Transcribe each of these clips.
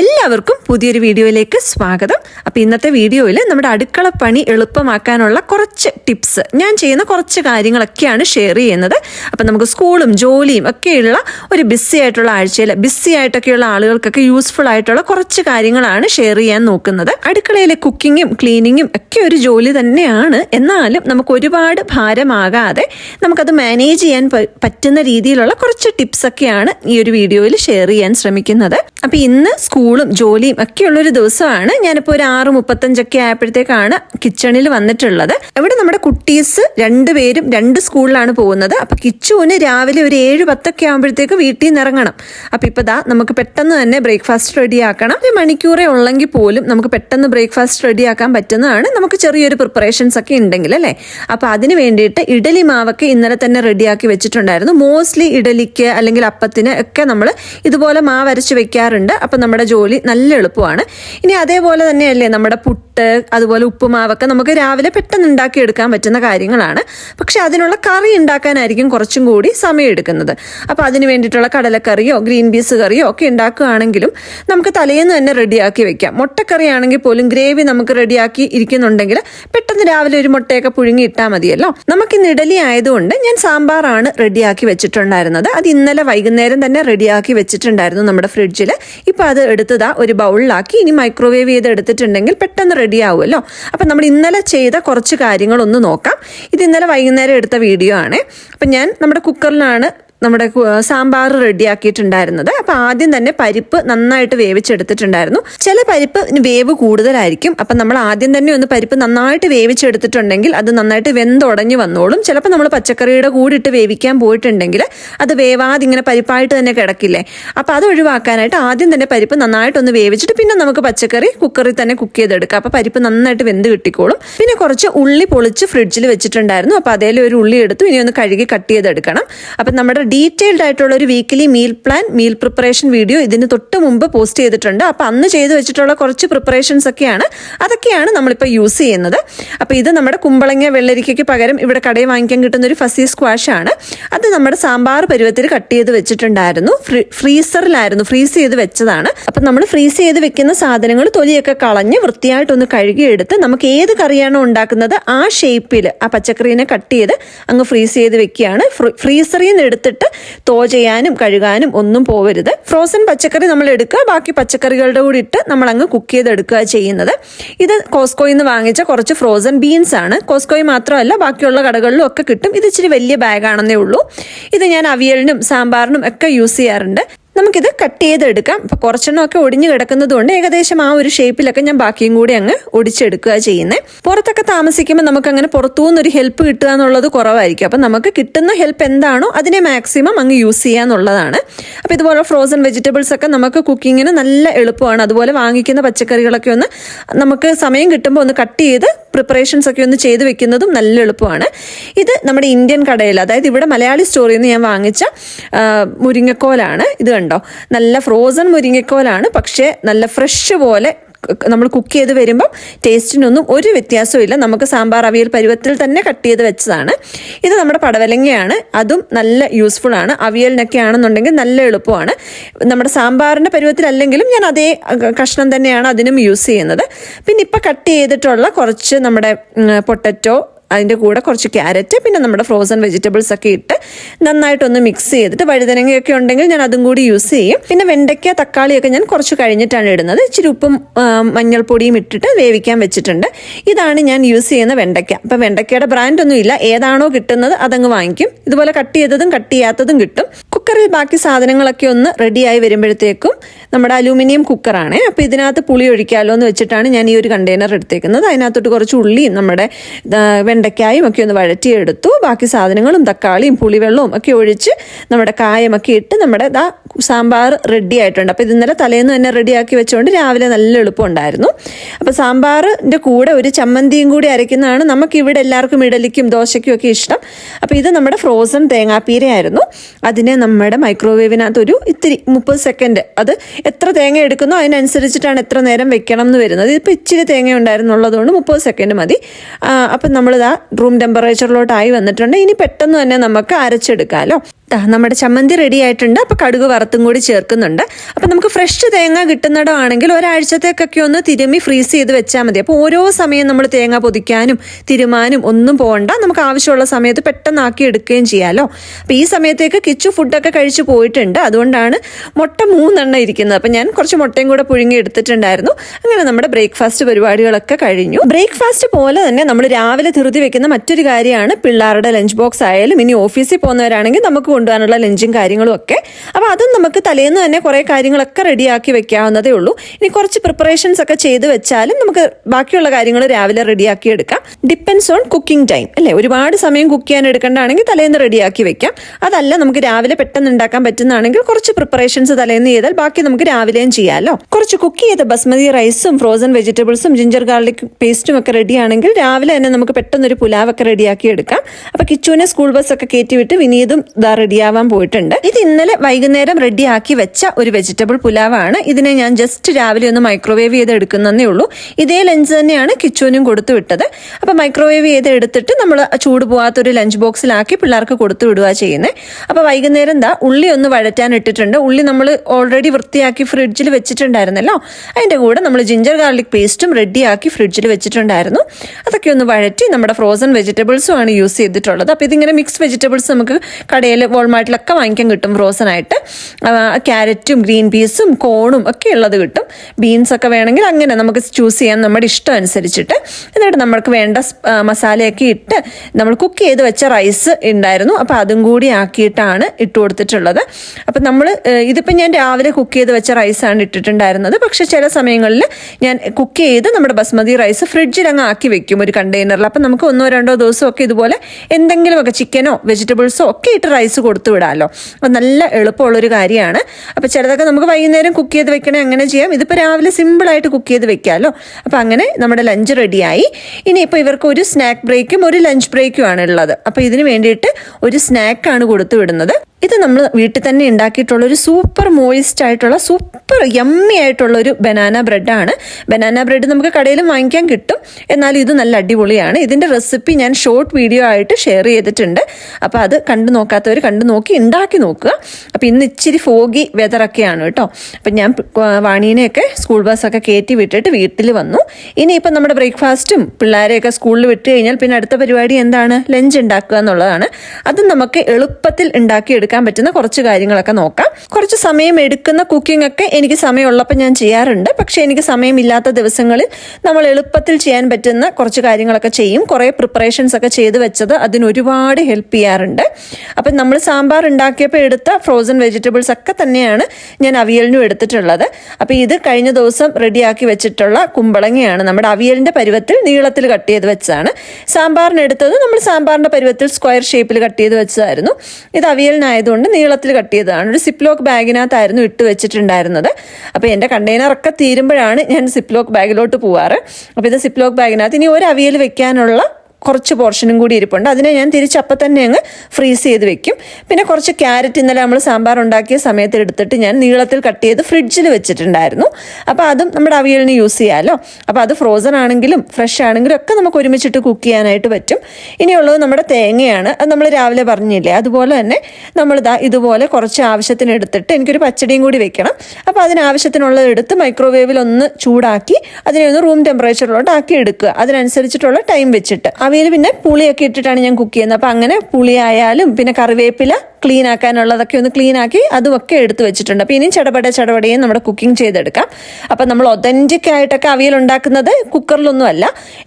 എല്ലാവർക്കും പുതിയൊരു വീഡിയോയിലേക്ക് സ്വാഗതം. അപ്പോൾ ഇന്നത്തെ വീഡിയോയിൽ നമ്മുടെ അടുക്കള പണി എളുപ്പമാക്കാനുള്ള കുറച്ച് ടിപ്സ്. ഞാൻ ചെയ്യുന്ന കുറച്ച് കാര്യങ്ങളൊക്കെയാണ് ഷെയർ ചെയ്യുന്നത്. അപ്പോൾ നമുക്ക് സ്കൂളും ജോലിയും ഒക്കെയുള്ള ഒരു ബിസി ആയിട്ടുള്ള ആഴ്ചയിൽ ബിസി ആയിട്ടൊക്കെയുള്ള ആളുകൾക്കൊക്കെ യൂസ്ഫുൾ ആയിട്ടുള്ള കുറച്ച് കാര്യങ്ങളാണ് ഷെയർ ചെയ്യാൻ നോക്കുന്നത്. അടുക്കളയിലെ കുക്കിങ്ങും ക്ലീനിങ്ങും ഒക്കെ ഒരു ജോലി തന്നെയാണ്. എന്നാലും നമുക്ക് ഒരുപാട് ഭാരമാകാതെ നമുക്കത് മാനേജ് ചെയ്യാൻ പറ്റുന്ന രീതിയിലുള്ള കുറച്ച് ടിപ്സ് ഒക്കെയാണ് ഈ ഒരു വീഡിയോയിൽ ഷെയർ ചെയ്യാൻ ശ്രമിക്കുന്നത്. അപ്പോൾ ഇന്ന് സ്കൂളും ജോലിയും ഒക്കെ ഉള്ളൊരു ദിവസമാണ്. ഞാനിപ്പോൾ ഒരു ആറ് മുപ്പത്തഞ്ചൊക്കെ ആയപ്പോഴത്തേക്കാണ് കിച്ചണിൽ വന്നിട്ടുള്ളത്. ഇവിടെ നമ്മുടെ കുട്ടീസ് രണ്ടുപേരും രണ്ട് സ്കൂളിലാണ് പോകുന്നത്. അപ്പോൾ കിച്ചുവിന് രാവിലെ ഒരു ഏഴ് പത്തൊക്കെ ആകുമ്പോഴത്തേക്ക് വീട്ടിൽ നിന്ന് ഇറങ്ങണം. അപ്പൊ ഇപ്പൊ ദാ നമുക്ക് പെട്ടെന്ന് തന്നെ ബ്രേക്ക്ഫാസ്റ്റ് റെഡിയാക്കണം. ഒരു മണിക്കൂറേ ഉള്ളെങ്കിൽ പോലും നമുക്ക് പെട്ടെന്ന് ബ്രേക്ക്ഫാസ്റ്റ് റെഡിയാക്കാൻ പറ്റുന്നതാണ്. നമുക്ക് ചെറിയൊരു പ്രിപ്പറേഷൻസ് ഒക്കെ ഉണ്ടെങ്കിൽ അല്ലേ? അപ്പോൾ അതിന് വേണ്ടിയിട്ട് ഇഡലി മാവൊക്കെ ഇന്നലെ തന്നെ റെഡിയാക്കി വെച്ചിട്ടുണ്ടായിരുന്നു. മോസ്റ്റ്ലി ഇഡലിക്ക് അല്ലെങ്കിൽ അപ്പത്തിന് ഒക്കെ നമ്മൾ ഇതുപോലെ മാവ് അരച്ച് വെക്കാറുണ്ട്. അപ്പം നമ്മുടെ ജോലി നല്ല എളുപ്പമാണ്. ഇനി അതേപോലെ തന്നെയല്ലേ നമ്മുടെ പുട്ട് അതുപോലെ ഉപ്പുമാവൊക്കെ നമുക്ക് രാവിലെ പെട്ടെന്ന് ഉണ്ടാക്കിയെടുക്കാൻ പറ്റുന്ന കാര്യങ്ങളാണ്. പക്ഷെ അതിനുള്ള കറി ഉണ്ടാക്കാനായിരിക്കും കുറച്ചും കൂടി സമയം എടുക്കുന്നത് അപ്പോൾ അതിന് വേണ്ടിയിട്ടുള്ള കടലക്കറിയോ ഗ്രീൻ പീസ് കറിയോ ഒക്കെ ഉണ്ടാക്കുകയാണെങ്കിലും നമുക്ക് തലേന്ന് തന്നെ റെഡിയാക്കി വെക്കാം. മുട്ടക്കറി ആണെങ്കിൽ പോലും ഗ്രേവി നമുക്ക് റെഡിയാക്കി ഇരിക്കുന്നുണ്ടെങ്കിൽ പെട്ടെന്ന് രാവിലെ ഒരു മുട്ടയൊക്കെ പുഴുങ്ങി ഇട്ടാൽ മതിയല്ലോ നമുക്കിന്ന് ഇഡലി ആയതുകൊണ്ട് ഞാൻ സാമ്പാറാണ് റെഡിയാക്കി വെച്ചിട്ടുണ്ടായിരുന്നത്. അത് ഇന്നലെ വൈകുന്നേരം തന്നെ റെഡിയാക്കി വെച്ചിട്ടുണ്ടായിരുന്നു നമ്മുടെ ഫ്രിഡ്ജിൽ ഇപ്പം അത് എടുത്തതാ ഒരു ബൗളിലാക്കി. ഇനി മൈക്രോവേവ് ചെയ്ത് എടുത്തിട്ടുണ്ടെങ്കിൽ പെട്ടെന്ന് റെഡി ആവുമല്ലോ? അപ്പം നമ്മൾ ഇന്നലെ ചെയ്ത കുറച്ച് കാര്യങ്ങളൊന്ന് നോക്കാം. ഇത് ഇന്നലെ വൈകുന്നേരം എടുത്ത വീഡിയോ ആണ്. അപ്പം ഞാൻ നമ്മുടെ കുക്കറിലാണ് നമ്മുടെ സാമ്പാർ റെഡിയാക്കിയിട്ടുണ്ടായിരുന്നത്. അപ്പം ആദ്യം തന്നെ പരിപ്പ് നന്നായിട്ട് വേവിച്ചെടുത്തിട്ടുണ്ടായിരുന്നു. ചില പരിപ്പ് വേവ് കൂടുതലായിരിക്കും. അപ്പം നമ്മൾ ആദ്യം തന്നെ ഒന്ന് പരിപ്പ് നന്നായിട്ട് വേവിച്ചെടുത്തിട്ടുണ്ടെങ്കിൽ അത് നന്നായിട്ട് വെന്തുടഞ്ഞു വന്നോളും. ചിലപ്പോൾ നമ്മൾ പച്ചക്കറിയുടെ കൂടെ ഇട്ട് വേവിക്കാൻ പോയിട്ടുണ്ടെങ്കിൽ അത് വേവാതെ ഇങ്ങനെ പരിപ്പായിട്ട് തന്നെ കിടക്കില്ലേ? അപ്പം അത് ഒഴിവാക്കാനായിട്ട് ആദ്യം തന്നെ പരിപ്പ് നന്നായിട്ട് ഒന്ന് വേവിച്ചിട്ട് പിന്നെ നമുക്ക് പച്ചക്കറി കുക്കറിൽ തന്നെ കുക്ക് ചെയ്തെടുക്കാം. അപ്പം പരിപ്പ് നന്നായിട്ട് വെന്ത് കിട്ടിക്കോളും. പിന്നെ കുറച്ച് ഉള്ളി പൊളിച്ച് ഫ്രിഡ്ജിൽ വെച്ചിട്ടുണ്ടായിരുന്നു. അപ്പോൾ അതേലും ഒരു ഉള്ളി എടുത്തു. ഇനി ഒന്ന് കഴുകി കട്ട് ചെയ്തെടുക്കണം. അപ്പം നമ്മുടെ ഡീറ്റെയിൽഡ് ആയിട്ടുള്ള ഒരു weekly meal plan meal preparation video ഇതിന് തൊട്ട് മുമ്പ് പോസ്റ്റ് ചെയ്തിട്ടുണ്ട്. അപ്പോൾ അന്ന് ചെയ്തു വെച്ചിട്ടുള്ള കുറച്ച് പ്രിപ്പറേഷൻസ് ഒക്കെയാണ്. അതൊക്കെയാണ് നമ്മളിപ്പോൾ യൂസ് ചെയ്യുന്നത്. അപ്പോൾ ഇത് നമ്മുടെ കുമ്പളങ്ങ വെള്ളരിക്കയ്ക്ക് പകരം ഇവിടെ കടയിൽ വാങ്ങിക്കാൻ കിട്ടുന്ന ഒരു ഫസി സ്ക്വാഷ് ആണ്. അത് നമ്മുടെ സാമ്പാർ പരുവത്തിൽ കട്ട് ചെയ്ത് വെച്ചിട്ടുണ്ടായിരുന്നു. ഫ്രീ- ഫ്രീസറിലായിരുന്നു ഫ്രീസ് ചെയ്ത് വെച്ചതാണ്. അപ്പം നമ്മൾ ഫ്രീസ് ചെയ്ത് വെക്കുന്ന സാധനങ്ങൾ തൊലിയൊക്കെ കളഞ്ഞ് വൃത്തിയായിട്ടൊന്ന് കഴുകിയെടുത്ത് നമുക്ക് ഏത് കറിയാണോ ഉണ്ടാക്കുന്നത് ആ ഷേപ്പിൽ ആ പച്ചക്കറീനെ കട്ട് ചെയ്ത് അങ്ങ് ഫ്രീസ് ചെയ്ത് വെക്കുകയാണ്. ഫ്രീ- ഫ്രീസറിൽ നിന്ന് എടുത്തിട്ട് തോ ചെയ്യാനും കഴുകാനും ഒന്നും പോവരുത്. ഫ്രോസൺ പച്ചക്കറി നമ്മൾ എടുക്കുക. ബാക്കി പച്ചക്കറികളുടെ കൂടി ഇട്ട് നമ്മൾ അങ്ങ് കുക്ക് ചെയ്തെടുക്കുക ചെയ്യുന്നത്. ഇത് കോസ്കോയിൽ നിന്ന് വാങ്ങിച്ച കുറച്ച് ഫ്രോസൺ ബീൻസ് ആണ്. കോസ്കോയിൽ മാത്രമല്ല ബാക്കിയുള്ള കടകളിലും ഒക്കെ കിട്ടും. ഇത് ഇച്ചിരി വലിയ ബാഗാണെന്നേ ഉള്ളൂ. ഇത് ഞാൻ അവിയലിനും സാമ്പാറിനും ഒക്കെ യൂസ് ചെയ്യാറുണ്ട്. നമുക്കിത് കട്ട് ചെയ്തെടുക്കാം. അപ്പോൾ കുറച്ചെണ്ണമൊക്കെ ഒടിഞ്ഞു കിടക്കുന്നത് കൊണ്ട് ഏകദേശം ആ ഒരു ഷേപ്പിലൊക്കെ ഞാൻ ബാക്കിയും കൂടി അങ്ങ് ഒടിച്ചെടുക്കുക ചെയ്യുന്നത് പുറത്തൊക്കെ താമസിക്കുമ്പോൾ നമുക്ക് അങ്ങനെ പുറത്തുനിന്ന് ഒരു ഹെൽപ്പ് കിട്ടുക എന്നുള്ളത് കുറവായിരിക്കും. അപ്പം നമുക്ക് കിട്ടുന്ന ഹെൽപ്പ് എന്താണോ അതിനെ മാക്സിമം അങ്ങ് യൂസ് ചെയ്യുക എന്നുള്ളതാണ്. അപ്പോൾ ഇതുപോലെ ഫ്രോസൺ വെജിറ്റബിൾസ് ഒക്കെ നമുക്ക് കുക്കിങ്ങിന് നല്ല എളുപ്പമാണ്. അതുപോലെ വാങ്ങിക്കുന്ന പച്ചക്കറികളൊക്കെ ഒന്ന് നമുക്ക് സമയം കിട്ടുമ്പോൾ ഒന്ന് കട്ട് ചെയ്ത് പ്രിപ്പറേഷൻസ് ഒക്കെ ഒന്ന് ചെയ്ത് വെക്കുന്നതും നല്ല എളുപ്പമാണ്. ഇത് നമ്മുടെ ഇന്ത്യൻ കടയിൽ അതായത് ഇവിടെ മലയാളി സ്റ്റോറിൽ നിന്ന് ഞാൻ വാങ്ങിച്ച മുരിങ്ങക്കോലാണ്. ഇത് നല്ല ഫ്രോസൺ മുരിങ്ങക്കോലാണ് പക്ഷേ നല്ല ഫ്രഷ് പോലെ നമ്മൾ കുക്ക് ചെയ്ത് വരുമ്പം ടേസ്റ്റിനൊന്നും ഒരു വ്യത്യാസവും ഇല്ല. നമുക്ക് സാമ്പാർ അവിയൽ പരുവത്തിൽ തന്നെ കട്ട് ചെയ്ത് വെച്ചതാണ്. ഇത് നമ്മുടെ പടവലങ്ങയാണ്. അതും നല്ല യൂസ്ഫുൾ ആണ്. അവിയലിനൊക്കെ ആണെന്നുണ്ടെങ്കിൽ നല്ല എളുപ്പമാണ്. നമ്മുടെ സാമ്പാറിന്റെ പരുവത്തിലല്ലെങ്കിലും ഞാൻ അതേ കഷ്ണം തന്നെയാണ് അതിനും യൂസ് ചെയ്യുന്നത്. പിന്നെ ഇപ്പം കട്ട് ചെയ്തിട്ടുള്ള കുറച്ച് നമ്മുടെ പൊട്ടറ്റോ അതിന്റെ കൂടെ കുറച്ച് ക്യാരറ്റ് പിന്നെ നമ്മുടെ ഫ്രോസൺ വെജിറ്റബിൾസ് ഒക്കെ ഇട്ട് നന്നായിട്ടൊന്ന് മിക്സ് ചെയ്തിട്ട് വഴുതനങ്ങയൊക്കെ ഉണ്ടെങ്കിൽ ഞാൻ അതും കൂടി യൂസ് ചെയ്യും. പിന്നെ വെണ്ടയ്ക്ക തക്കാളിയൊക്കെ ഞാൻ കുറച്ച് കഴിഞ്ഞിട്ടാണ് ഇടുന്നത്. ഇച്ചിരി ഉപ്പും മഞ്ഞൾപ്പൊടിയും ഇട്ടിട്ട് വേവിക്കാൻ വെച്ചിട്ടുണ്ട്. ഇതാണ് ഞാൻ യൂസ് ചെയ്യുന്ന വെണ്ടയ്ക്ക. അപ്പം വെണ്ടയ്ക്കയുടെ ബ്രാൻഡ് ഒന്നും ഇല്ല. ഏതാണോ കിട്ടുന്നത് അതങ്ങ് വാങ്ങിക്കും. ഇതുപോലെ കട്ട് ചെയ്തതും കട്ട് ചെയ്യാത്തതും കിട്ടും. കുക്കറിൽ ബാക്കി സാധനങ്ങളൊക്കെ ഒന്ന് റെഡിയായി വരുമ്പോഴത്തേക്കും നമ്മുടെ അലൂമിനിയം കുക്കറാണ്. അപ്പോൾ ഇതിനകത്ത് പുളി ഒഴിക്കാമല്ലോ എന്ന് വെച്ചിട്ടാണ് ഞാൻ ഈ ഒരു കണ്ടെയ്നർ എടുത്തേക്കുന്നത്. അതിനകത്തോട്ട് കുറച്ച് ഉള്ളിയും നമ്മുടെ വെണ്ടയ്ക്കായും ഒക്കെ ഒന്ന് വഴറ്റിയെടുത്തു. ബാക്കി സാധനങ്ങളും തക്കാളിയും പുളിവെള്ളവും ഒക്കെ ഒഴിച്ച് നമ്മുടെ കായമൊക്കെ ഇട്ട് നമ്മുടെ ദാ സാമ്പാർ റെഡി ആയിട്ടുണ്ട്. അപ്പോൾ ഇത് ഇന്നലെ തലേന്ന് തന്നെ റെഡിയാക്കി വെച്ചുകൊണ്ട് രാവിലെ നല്ല എളുപ്പമുണ്ടായിരുന്നു. അപ്പോൾ സാമ്പാറിന്റെ കൂടെ ഒരു ചമ്മന്തിയും കൂടി അരയ്ക്കുന്നതാണ് നമുക്കിവിടെ എല്ലാവർക്കും ഇഡലിക്കും ദോശയ്ക്കും ഒക്കെ ഇഷ്ടം. അപ്പോൾ ഇത് നമ്മുടെ ഫ്രോസൺ തേങ്ങാപ്പീരയായിരുന്നു. അതിനെ നമ്മുടെ മൈക്രോവേവിനകത്ത് ഒരു ഇത്തിരി മുപ്പത് സെക്കൻഡ് അത് എത്ര തേങ്ങ എടുക്കുന്നോ അതിനനുസരിച്ചിട്ടാണ് എത്ര നേരം വെക്കണം എന്ന് വരുന്നത്. ഇതിപ്പോൾ ഇച്ചിരി തേങ്ങ ഉണ്ടായിരുന്നുള്ളതുകൊണ്ട് മുപ്പത് സെക്കൻഡ് മതി. അപ്പം നമ്മളിതാ റൂം ടെമ്പറേച്ചറിലോട്ടായി വന്നിട്ടുണ്ട്. ഇനി പെട്ടെന്ന് തന്നെ നമുക്ക് അരച്ചെടുക്കാമല്ലോ നമ്മുടെ ചമ്മന്തി റെഡി ആയിട്ടുണ്ട്. അപ്പോൾ കടുക് വറുത്തും കൂടി ചേർക്കുന്നുണ്ട്. അപ്പോൾ നമുക്ക് ഫ്രഷ് തേങ്ങ കിട്ടുന്നിടമാണെങ്കിൽ ഒരാഴ്ചത്തേക്കൊക്കെ ഒന്ന് തിരുമ്മി ഫ്രീസ് ചെയ്ത് വെച്ചാൽ മതി. അപ്പോൾ ഓരോ സമയം നമ്മൾ തേങ്ങ പൊതിക്കാനും തിരുമാനും ഒന്നും പോകണ്ട. നമുക്ക് ആവശ്യമുള്ള സമയത്ത് പെട്ടെന്ന് ആക്കി എടുക്കുകയും ചെയ്യാമല്ലോ അപ്പോൾ ഈ സമയത്തേക്ക് കിച്ചു ഫുഡൊക്കെ കഴിച്ചു പോയിട്ടുണ്ട്. അതുകൊണ്ടാണ് മുട്ട മൂന്നെണ്ണം ഇരിക്കുന്നത്. അപ്പോൾ ഞാൻ കുറച്ച് മുട്ടയും കൂടെ പുഴുങ്ങി എടുത്തിട്ടുണ്ടായിരുന്നു. അങ്ങനെ നമ്മുടെ ബ്രേക്ക്ഫാസ്റ്റ് പരിപാടികളൊക്കെ കഴിഞ്ഞു. ബ്രേക്ക്ഫാസ്റ്റ് പോലെ തന്നെ നമ്മൾ രാവിലെ ധൃതി വെക്കുന്ന മറ്റൊരു കാര്യമാണ് പിള്ളേരുടെ ലഞ്ച് ബോക്സ് ആയാലും ഇനി ഓഫീസിൽ പോകുന്നവരാണെങ്കിൽ നമുക്ക് കൊണ്ടുപോകാനുള്ള ലഞ്ചും കാര്യങ്ങളും ഒക്കെ. അപ്പോൾ അതും നമുക്ക് തലേന്ന് തന്നെ കുറേ കാര്യങ്ങളൊക്കെ റെഡിയാക്കി വെക്കാവുന്നതേ ഉള്ളൂ. ഇനി കുറച്ച് പ്രിപ്പറേഷൻസ് ഒക്കെ ചെയ്ത് വെച്ചാലും നമുക്ക് ബാക്കിയുള്ള കാര്യങ്ങൾ രാവിലെ റെഡിയാക്കി എടുക്കാം. ഡിപ്പെൻസ് ഓൺ കുക്കിംഗ് ടൈം അല്ലേ? ഒരുപാട് സമയം കുക്ക് ചെയ്യാൻ എടുക്കേണ്ടതാണെങ്കിൽ തലേന്ന് റെഡിയാക്കി വെക്കാം. അതല്ല നമുക്ക് രാവിലെ പെട്ടെന്ന് ഉണ്ടാക്കാൻ പറ്റുന്നതാണെങ്കിൽ കുറച്ച് പ്രിപ്പറേഷൻസ് തലേന്ന് ചെയ്താൽ ബാക്കി നമുക്ക് രാവിലെയും ചെയ്യാമല്ലോ കുറച്ച് കുക്ക് ചെയ്ത ബസ്മതി റൈസും ഫ്രോസൺ വെജിറ്റബിൾസും ജിഞ്ചർ ഗാർലിക് പേസ്റ്റും ഒക്കെ റെഡിയാണെങ്കിൽ രാവിലെ തന്നെ നമുക്ക് പെട്ടെന്ന് ഒരു പുലാവൊക്കെ റെഡിയാക്കി എടുക്കാം. അപ്പൊ കിച്ചുവിനെ സ്കൂൾ ബസ് ഒക്കെ കയറ്റി വിട്ട് വിനീതും ഇതാ റെഡിയാവാൻ പോയിട്ടുണ്ട്. ഇത് ഇന്നലെ വൈകുന്നേരം റെഡിയാക്കി വെച്ച ഒരു വെജിറ്റബിൾ പുലാവാണ് ഇതിനെ ഞാൻ ജസ്റ്റ് രാവിലെ ഒന്ന് മൈക്രോവേവ് ചെയ്ത് എടുക്കുന്നതേ ഉള്ളൂ. ഇതേ ലഞ്ച് തന്നെയാണ് കിച്ചുവിനും കൊടുത്തു വിട്ടത്. അപ്പൊ മൈക്രോവേവ് ചെയ്ത് എടുത്തിട്ട് നമ്മൾ ചൂട് പോകാത്ത ഒരു ലഞ്ച് ബോക്സിലാക്കി പിള്ളേർക്ക് കൊടുത്തു വിടുക ചെയ്യുന്നത് അപ്പൊ വൈകുന്നേരം എന്താ ഉള്ളി ഒന്ന് വഴറ്റാൻ ഇട്ടിട്ടുണ്ട്. ഉള്ളി നമ്മൾ ഓൾറെഡി വൃത്തിയാക്കി ഫ്രിഡ്ജിൽ വെച്ചിട്ടുണ്ടായിരുന്നല്ലോ. അതിന്റെ കൂടെ നമ്മൾ ജിഞ്ചർ ഗാർലിക് പേസ്റ്റും റെഡിയാക്കി ഫ്രിഡ്ജിൽ വെച്ചിട്ടുണ്ടായിരുന്നു. അതൊക്കെ ഒന്ന് വഴറ്റി നമ്മുടെ ഫ്രോസൺ വെജിറ്റബിൾസും ആണ് യൂസ് ചെയ്തിട്ടുള്ളത്. അപ്പോൾ ഇതിങ്ങനെ മിക്സ് വെജിറ്റബിൾസ് നമുക്ക് കടയിൽ വോൾമാർട്ടിലൊക്കെ വാങ്ങിക്കാൻ കിട്ടും ഫ്രോസൺ ആയിട്ട്. ക്യാരറ്റും ഗ്രീൻ പീസും കോണും ഒക്കെ ഉള്ളത് കിട്ടും. ബീൻസ് ഒക്കെ വേണമെങ്കിൽ അങ്ങനെ നമുക്ക് ചൂസ് ചെയ്യാം നമ്മുടെ ഇഷ്ടം അനുസരിച്ചിട്ട്. എന്നിട്ട് നമ്മൾക്ക് വേണ്ട മസാലയൊക്കെ ഇട്ട് നമ്മൾ കുക്ക് ചെയ്ത് വെച്ച റൈസ് ഉണ്ടായിരുന്നു. അപ്പോൾ അതും കൂടി ആക്കിയിട്ടാണ് ഇട്ട് കൊടുത്തിട്ടുള്ളത്. അപ്പം നമ്മൾ ഇതിപ്പോൾ ഞാൻ രാവിലെ കുക്ക് ചെയ്ത് വെച്ച റൈസാണ് ഇട്ടിട്ടുണ്ടായിരുന്നത്. പക്ഷെ ചില സമയങ്ങളിൽ ഞാൻ കുക്ക് ചെയ്ത് നമ്മുടെ ബസ്മതി റൈസ് ഫ്രിഡ്ജിൽ അങ്ങ് ആക്കി വെക്കും ഒരു കണ്ടെയ്നറിൽ. അപ്പം നമുക്ക് ഒന്നോ രണ്ടോ ദിവസമൊക്കെ ഇതുപോലെ എന്തെങ്കിലുമൊക്കെ ചിക്കനോ വെജിറ്റബിൾസോ ഒക്കെ ഇട്ട് റൈസ് കൊടുത്തു വിടാമല്ലോ അപ്പം നല്ല എളുപ്പമുള്ളൊരു കാര്യമാണ്. അപ്പോൾ ചിലതൊക്കെ നമുക്ക് വൈകുന്നേരം കുക്ക് ചെയ്ത് വെക്കണേ അങ്ങനെ ചെയ്യാം. ഇതിപ്പോൾ രാവിലെ സിമ്പിളായിട്ട് കുക്ക് ചെയ്ത് വെക്കാമല്ലോ അപ്പോൾ അങ്ങനെ നമ്മുടെ ലഞ്ച് റെഡിയായി. ഇനിയിപ്പോൾ ഇവർക്ക് ഒരു സ്നാക്ക് ബ്രേക്കും ഒരു ലഞ്ച് ബ്രേക്കും ആണ് ഉള്ളത്. അപ്പോൾ ഇതിന് വേണ്ടിയിട്ട് ഒരു സ്നാക്കാണ് കൊടുത്തു വിടുന്നത്. ഇത് നമ്മൾ വീട്ടിൽ തന്നെ ഉണ്ടാക്കിയിട്ടുള്ള ഒരു സൂപ്പർ മോയിസ്റ്റ് ആയിട്ടുള്ള സൂപ്പർ യമ്മി ആയിട്ടുള്ള ഒരു ബനാന ബ്രെഡാണ് ബനാന ബ്രെഡ് നമുക്ക് കടയിലും വാങ്ങിക്കാൻ കിട്ടും. എന്നാൽ ഇത് നല്ല അടിപൊളിയാണ്. ഇതിന്റെ റെസിപ്പി ഞാൻ ഷോർട്ട് വീഡിയോ ആയിട്ട് ഷെയർ ചെയ്തിട്ടുണ്ട്. അപ്പോൾ അത് കണ്ടു നോക്കാത്തവർ കണ്ടു നോക്കി ഉണ്ടാക്കി നോക്കുക. അപ്പോൾ ഇന്ന് ഇച്ചിരി ഫോഗി വെതറൊക്കെയാണ് കേട്ടോ. അപ്പം ഞാൻ വാണീനെയൊക്കെ സ്കൂൾ ബസ്സൊക്കെ കയറ്റി വിട്ടിട്ട് വീട്ടിൽ വന്നു. ഇനിയിപ്പം നമ്മുടെ ബ്രേക്ക്ഫാസ്റ്റും പിള്ളേരെയൊക്കെ സ്കൂളിൽ വിട്ട് കഴിഞ്ഞാൽ പിന്നെ അടുത്ത പരിപാടി എന്താണ്? ലഞ്ച് ഉണ്ടാക്കുക എന്നുള്ളതാണ്. അത് നമുക്ക് എളുപ്പത്തിൽ ഉണ്ടാക്കിയെടുക്കാൻ പറ്റുന്ന കുറച്ച് കാര്യങ്ങളൊക്കെ നോക്കാം. കുറച്ച് സമയം എടുക്കുന്ന കുക്കിംഗ് ഒക്കെ എനിക്ക് സമയമുള്ളപ്പോൾ ഞാൻ ചെയ്യാറുണ്ട്. പക്ഷേ എനിക്ക് സമയമില്ലാത്ത ദിവസങ്ങളിൽ നമ്മൾ എളുപ്പത്തിൽ ചെയ്യാൻ പറ്റുന്ന കുറച്ച് കാര്യങ്ങളൊക്കെ ചെയ്യും. കുറേ പ്രിപ്പറേഷൻസ് ഒക്കെ ചെയ്ത് വെച്ചത് അതിന് ഒരുപാട് ഹെൽപ്പ് ചെയ്യാറുണ്ട്. അപ്പം നമ്മൾ സാമ്പാർ ഉണ്ടാക്കിയപ്പോൾ എടുത്ത ഫ്രോസൺ വെജിറ്റബിൾസ് ഒക്കെ തന്നെയാണ് ഞാൻ അവിയലിനും എടുത്തിട്ടുള്ളത്. അപ്പോൾ ഇത് കഴിഞ്ഞ ദിവസം റെഡിയാക്കി വെച്ചിട്ടുള്ള കുമ്പളങ്ങയാണ്. നമ്മുടെ അവിയലിന്റെ പരുവത്തിൽ നീളത്തിൽ കട്ട് ചെയ്ത് വെച്ചതാണ്. സാമ്പാറിനെടുത്തത് നമ്മൾ സാമ്പാറിന്റെ പരുവത്തിൽ സ്ക്വയർ ഷേപ്പിൽ കട്ട് ചെയ്ത് വെച്ചതായിരുന്നു. ഇത് അവിയലിനായതുകൊണ്ട് നീളത്തിൽ കട്ട് ചെയ്തതാണ് ഒരു സിപ്ലോക്ക് ബാഗിനകത്തായിരുന്നു ഇട്ട് വെച്ചിട്ടുണ്ടായിരുന്നത്. അപ്പോൾ എന്റെ കണ്ടെയ്നറൊക്കെ തീരുമ്പോഴാണ് ഞാൻ സിപ്ലോക്ക് ബാഗിലോട്ട് പോവാറ്. അപ്പോൾ ഇത് സിപ്ലോക്ക് ബാഗിനകത്ത് ഇനി ഒരു അവിയൽ വെക്കാനുള്ള കുറച്ച് പോർഷനും കൂടി ഇരിപ്പുണ്ട്. അതിനെ ഞാൻ തിരിച്ചപ്പം തന്നെ അങ്ങ് ഫ്രീസ് ചെയ്ത് വെക്കും. പിന്നെ കുറച്ച് ക്യാരറ്റ് ഇന്നലെ നമ്മൾ സാമ്പാർ ഉണ്ടാക്കിയ സമയത്ത് എടുത്തിട്ട് ഞാൻ നീളത്തിൽ കട്ട് ചെയ്ത് ഫ്രിഡ്ജിൽ വെച്ചിട്ടുണ്ടായിരുന്നു. അപ്പോൾ അതും നമ്മുടെ അവിയലിന് യൂസ് ചെയ്യാമല്ലോ അപ്പോൾ അത് ഫ്രോസൺ ആണെങ്കിലും ഫ്രഷ് ആണെങ്കിലും ഒക്കെ നമുക്ക് ഒരുമിച്ചിട്ട് കുക്ക് ചെയ്യാനായിട്ട് പറ്റും. ഇനിയുള്ളത് നമ്മുടെ തേങ്ങയാണ്. അത് നമ്മൾ രാവിലെ പറഞ്ഞില്ലേ? അതുപോലെ തന്നെ നമ്മൾ ഇതാ ഇതുപോലെ കുറച്ച് ആവശ്യത്തിന് എടുത്തിട്ട് എനിക്കൊരു പച്ചടിയും കൂടി വെക്കണം. അപ്പോൾ അതിനാവശ്യത്തിനുള്ളത് എടുത്ത് മൈക്രോവേവിൽ ഒന്ന് ചൂടാക്കി അതിനെ ഒന്ന് റൂം ടെമ്പറേച്ചറിലോട്ട് ആക്കി എടുക്കുക. അതിനനുസരിച്ചിട്ടുള്ള ടൈം വെച്ചിട്ട്. അവയിൽ പിന്നെ പുളിയൊക്കെ ഇട്ടിട്ടാണ് ഞാൻ കുക്ക് ചെയ്യുന്നത്. അപ്പം അങ്ങനെ പുളിയായാലും പിന്നെ കറിവേപ്പില ക്ലീൻ ആക്കാനുള്ളതൊക്കെ ഒന്ന് ക്ലീൻ ആക്കി അതുമൊക്കെ എടുത്ത് വെച്ചിട്ടുണ്ട്. അപ്പോൾ ഇനിയും ചടപട ചടപടയും നമ്മുടെ കുക്കിംഗ് ചെയ്തെടുക്കാം. അപ്പം നമ്മൾ ഒതന്റിക് ആയിട്ടൊക്കെ അവിയൽ ഉണ്ടാക്കുന്നത് കുക്കറിലൊന്നും അല്ല.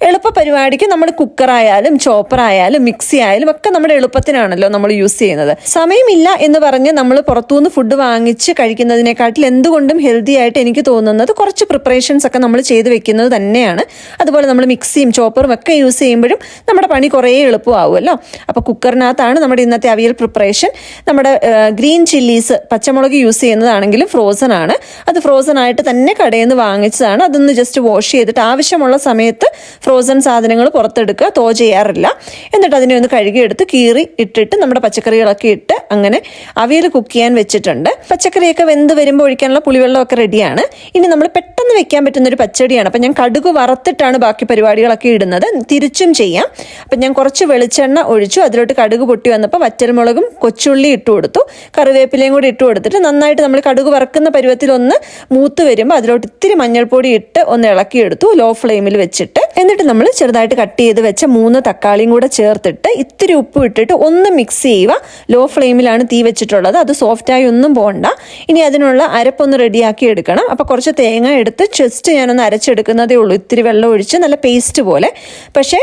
എളുപ്പ പരിപാടിക്ക് നമ്മൾ കുക്കറായാലും ചോപ്പറായാലും മിക്സി ആയാലും ഒക്കെ നമ്മുടെ എളുപ്പത്തിനാണല്ലോ നമ്മൾ യൂസ് ചെയ്യുന്നത്. സമയമില്ല എന്ന് പറഞ്ഞ് നമ്മൾ പുറത്തുനിന്ന് ഫുഡ് വാങ്ങിച്ച് കഴിക്കുന്നതിനെക്കാട്ടിൽ എന്തുകൊണ്ടും ഹെൽത്തി ആയിട്ട് എനിക്ക് തോന്നുന്നത് കുറച്ച് പ്രിപ്പറേഷൻസ് ഒക്കെ നമ്മൾ ചെയ്ത് വെക്കുന്നത് തന്നെയാണ്. അതുപോലെ നമ്മൾ മിക്സിയും ചോപ്പറും ഒക്കെ യൂസ് ചെയ്യുമ്പോഴും നമ്മുടെ പണി കുറേ എളുപ്പമാവുമല്ലോ. അപ്പോൾ കുക്കറിനകത്താണ് നമ്മുടെ ഇന്നത്തെ അവിയൽ പ്രിപ്പറേഷൻ നമ്മുടെ ഗ്രീൻ ചില്ലീസ് പച്ചമുളക് യൂസ് ചെയ്യുന്നതാണെങ്കിലും ഫ്രോസൺ ആണ്. അത് ഫ്രോസൺ ആയിട്ട് തന്നെ കടയിൽ നിന്ന് വാങ്ങിച്ചതാണ്. അതൊന്ന് ജസ്റ്റ് വാഷ് ചെയ്തിട്ട് ആവശ്യമുള്ള സമയത്ത് ഫ്രോസൺ സാധനങ്ങൾ പുറത്തെടുക്കുക. തോ ചെയ്യാറില്ല. എന്നിട്ട് അതിനെ ഒന്ന് കഴുകിയെടുത്ത് കീറി ഇട്ടിട്ട് നമ്മുടെ പച്ചക്കറികളൊക്കെ ഇട്ട് അങ്ങനെ അവയിൽ കുക്ക് ചെയ്യാൻ വെച്ചിട്ടുണ്ട്. പച്ചക്കറിയൊക്കെ വെന്ത് വരുമ്പോൾ ഒഴിക്കാനുള്ള പുളിവെള്ളമൊക്കെ റെഡിയാണ് ഇനി നമ്മൾ പെട്ടെന്ന് വെക്കാൻ പറ്റുന്ന ഒരു പച്ചടിയാണ്. അപ്പം ഞാൻ കടുക് വറുത്തിട്ടാണ് ബാക്കി പരിപാടികളൊക്കെ ഇടുന്നത്. തിരിച്ചും ചെയ്യാം. അപ്പം ഞാൻ കുറച്ച് വെളിച്ചെണ്ണ ഒഴിച്ചു. അതിലോട്ട് കടുക് പൊട്ടി വന്നപ്പോൾ വറ്റൽമുളകും കൊച്ചുള്ളി ഇട്ട് കൊടുത്തു. കറിവേപ്പിലയും കൂടി ഇട്ട് കൊടുത്തിട്ട് നന്നായിട്ട് നമ്മൾ കടുക് വറക്കുന്ന പരുവത്തിൽ ഒന്ന് മൂത്ത് വരുമ്പോൾ അതിലോട്ട് ഇത്തിരി മഞ്ഞൾപ്പൊടി ഇട്ട് ഒന്ന് ഇളക്കിയെടുത്തു ലോ ഫ്ലെയിമിൽ വെച്ചിട്ട്. എന്നിട്ട് നമ്മൾ ചെറുതായിട്ട് കട്ട് ചെയ്ത് വെച്ച മൂന്ന് തക്കാളിയും കൂടെ ചേർത്തിട്ട് ഇത്തിരി ഉപ്പ് ഇട്ടിട്ട് ഒന്ന് മിക്സ് ചെയ്യുക. ലോ ഫ്ലെയിമിലാണ് തീ വെച്ചിട്ടുള്ളത്. അത് സോഫ്റ്റായി ഒന്നും പോകണ്ട ഇനി അതിനുള്ള അരപ്പൊന്ന് റെഡിയാക്കി എടുക്കണം. അപ്പോൾ കുറച്ച് തേങ്ങ എടുത്ത് ജസ്റ്റ് ഞാനൊന്ന് അരച്ചെടുക്കുന്നതേ ഉള്ളൂ. ഇത്തിരി വെള്ളം ഒഴിച്ച് നല്ല പേസ്റ്റ് പോലെ. പക്ഷേ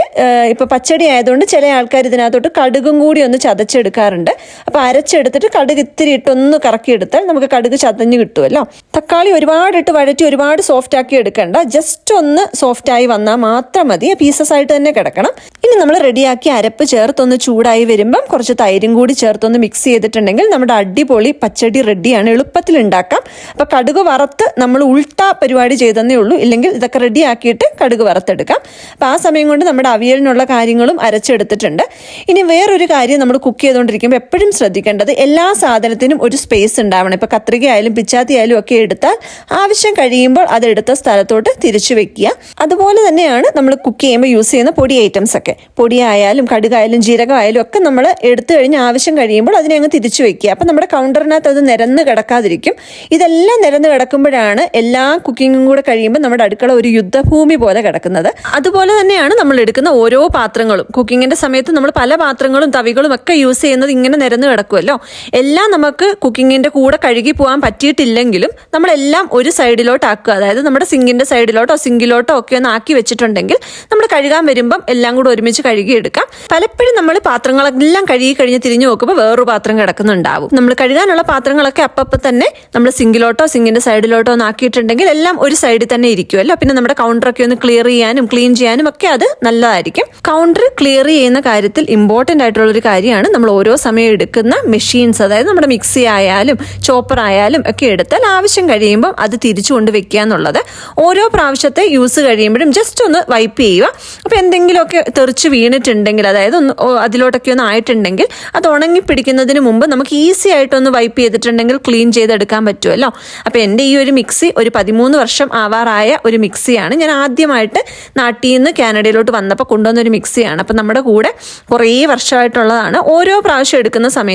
ഇപ്പോൾ പച്ചടി ആയതുകൊണ്ട് ചില ആൾക്കാർ ഇതിനകത്തോട്ട് കടുകും കൂടി ഒന്ന് ചതച്ചെടുക്കാറുണ്ട്. അപ്പോൾ അരച്ചെടുത്തിട്ട് കടുക് ഇത്തിരി ഇട്ടൊന്ന് കറക്കിയെടുത്താൽ നമുക്ക് കടുക് ചതഞ്ഞ് കിട്ടുമല്ലോ തക്കാളി ഒരുപാട് ഇട്ട് വഴറ്റി ഒരുപാട് സോഫ്റ്റ് ആക്കി എടുക്കണ്ട. ജസ്റ്റ് ഒന്ന് സോഫ്റ്റ് ആയി വന്നാൽ മാത്രം മതി. പീസസ് ആയിട്ട് തന്നെ കിടക്കണം. ഇനി നമ്മൾ റെഡിയാക്കി അരപ്പ് ചേർത്തൊന്ന് ചൂടായി വരുമ്പം കുറച്ച് തൈരും കൂടി ചേർത്തൊന്ന് മിക്സ് ചെയ്തിട്ടുണ്ടെങ്കിൽ നമ്മുടെ അടിപൊളി പച്ചടി റെഡിയാണ്. എളുപ്പത്തിൽ ഉണ്ടാക്കാം. അപ്പോൾ കടുക് വറുത്ത് നമ്മൾ ഉൾട്ട പരിപാടി ചെയ്തെന്നേ ഉള്ളൂ. ഇല്ലെങ്കിൽ ഇതൊക്കെ റെഡിയാക്കിയിട്ട് കടുക് വറുത്തെടുക്കാം. അപ്പോൾ ആ സമയം കൊണ്ട് നമ്മുടെ അവിയലിനുള്ള കാര്യങ്ങളും അരച്ചെടുത്തിട്ടുണ്ട്. ഇനി വേറൊരു കാര്യം നമ്മൾ കുക്ക് ചെയ്തുകൊണ്ടിരിക്കുമ്പോൾ എപ്പോഴും ശ്രദ്ധിക്കേണ്ടത് എല്ലാ സാധനത്തിനും ഒരു സ്പേസ് ഉണ്ടാവണം. ഇപ്പോൾ കത്രികയായാലും ആയാലും പിച്ചാത്തി ആയാലും ഒക്കെ എടുത്താൽ ആവശ്യം കഴിയുമ്പോൾ അത് എടുത്ത സ്ഥലത്തോട്ട് തിരിച്ചു വെക്കുക. അതുപോലെ തന്നെയാണ് നമ്മൾ കുക്ക് ചെയ്യുമ്പോൾ യൂസ് ചെയ്യുന്ന പൊടി ഐറ്റംസ് ഒക്കെ. പൊടിയായാലും കടുകായാലും ജീരകമായാലും ഒക്കെ നമ്മൾ എടുത്തു കഴിഞ്ഞ് ആവശ്യം കഴിയുമ്പോൾ അതിനെ അങ്ങ് തിരിച്ചു വെക്കുക. അപ്പം നമ്മുടെ കൗണ്ടറിനകത്ത് അത് നിരന്ന് കിടക്കാതിരിക്കും. ഇതെല്ലാം നിരന്ന് കിടക്കുമ്പോഴാണ് എല്ലാ കുക്കിങ്ങും കൂടെ കഴിയുമ്പോൾ നമ്മുടെ അടുക്കള ഒരു യുദ്ധഭൂമി പോലെ കിടക്കുന്നത്. അതുപോലെ തന്നെയാണ് നമ്മൾ എടുക്കുന്ന ഓരോ പാത്രങ്ങളും. കുക്കിങ്ങിന്റെ സമയത്ത് നമ്മൾ പല പാത്രങ്ങളും തവികളും ഒക്കെ യൂസ് ചെയ്യുന്നത് ഇങ്ങനെ നിരന്ന് കിടക്കുമല്ലോ എല്ലാം നമുക്ക് കുക്കിങ്ങിന്റെ കൂടെ കഴുകി പോകാൻ പറ്റിയിട്ടില്ലെങ്കിലും നമ്മളെല്ലാം ഒരു സൈഡിലോട്ട് ആക്കുക അതായത് നമ്മുടെ സിങ്കിന്റെ സൈഡിലോട്ടോ സിങ്കിലോട്ടോ ഒക്കെ ഒന്ന് ആക്കി വെച്ചിട്ടുണ്ടെങ്കിൽ നമ്മൾ കഴുകാൻ വരുമ്പം എല്ലാം കൂടെ ഒരുമിച്ച് കഴുകിയെടുക്കാം. പലപ്പോഴും നമ്മൾ പാത്രങ്ങളെല്ലാം കഴുകി കഴിഞ്ഞ് തിരിഞ്ഞു നോക്കുമ്പോൾ വേറൊരു പാത്രം കിടക്കുന്നുണ്ടാവും. നമ്മൾ കഴുകാനുള്ള പാത്രങ്ങളൊക്കെ അപ്പപ്പം തന്നെ നമ്മൾ സിങ്കിലോട്ടോ സിങ്കിന്റെ സൈഡിലോട്ടോ ഒന്ന് ആക്കിയിട്ടുണ്ടെങ്കിൽ എല്ലാം ഒരു സൈഡിൽ തന്നെ ഇരിക്കുമല്ലോ. പിന്നെ നമ്മുടെ കൗണ്ടറൊക്കെ ഒന്ന് ക്ലിയർ ചെയ്യാനും ക്ലീൻ ചെയ്യാനും ഒക്കെ അത് നല്ലതായിരിക്കും. കൗണ്ടർ ക്ലിയർ ചെയ്യുന്ന കാര്യത്തിൽ ഇമ്പോർട്ടന്റ് ആയിട്ടുള്ള ഒരു കാര്യമാണ് നമ്മൾ ഓരോ സമയം എടുക്കുന്ന മെഷീൻസ് അതായത് നമ്മുടെ മിക്സി ആയാലും ചോപ്പർ ആയാലും ഒക്കെ എടുത്താൽ ആവശ്യം കഴിയുമ്പം അത് തിരിച്ചു കൊണ്ട് വെക്കുക എന്നുള്ളത് ഓരോ പ്രാവശ്യത്തെ യൂസ് കഴിയുമ്പോഴും ജസ്റ്റ് ഒന്ന് വൈപ്പ് ചെയ്യുക. അപ്പോൾ എന്തെങ്കിലുമൊക്കെ തെറിച്ച് വീണിട്ടുണ്ടെങ്കിൽ അതായത് ഒന്ന് അതിലോട്ടൊക്കെ ഒന്ന് ആയിട്ടുണ്ടെങ്കിൽ അത് ഉണങ്ങി പിടിക്കുന്നതിന് മുമ്പ് നമുക്ക് ഈസി ആയിട്ടൊന്ന് വൈപ്പ് ചെയ്തിട്ടുണ്ടെങ്കിൽ ക്ലീൻ ചെയ്തെടുക്കാൻ പറ്റുമല്ലോ. അപ്പോൾ എന്റെ ഈ ഒരു മിക്സി ഒരു പതിമൂന്ന് വർഷം ആവാറായ ഒരു മിക്സിയാണ് ഞാൻ ആദ്യമായിട്ട് നാട്ടിൽ നിന്ന് കാനഡയിലോട്ട് വന്നപ്പോൾ കൊണ്ടുവന്ന ഒരു മിക്സിയാണ് അപ്പോൾ നമ്മുടെ കൂടെ കുറേ വർഷമായിട്ടുള്ളതാണ്. ഓരോ പ്രാവശ്യം എടുക്കുന്ന സമയത്തും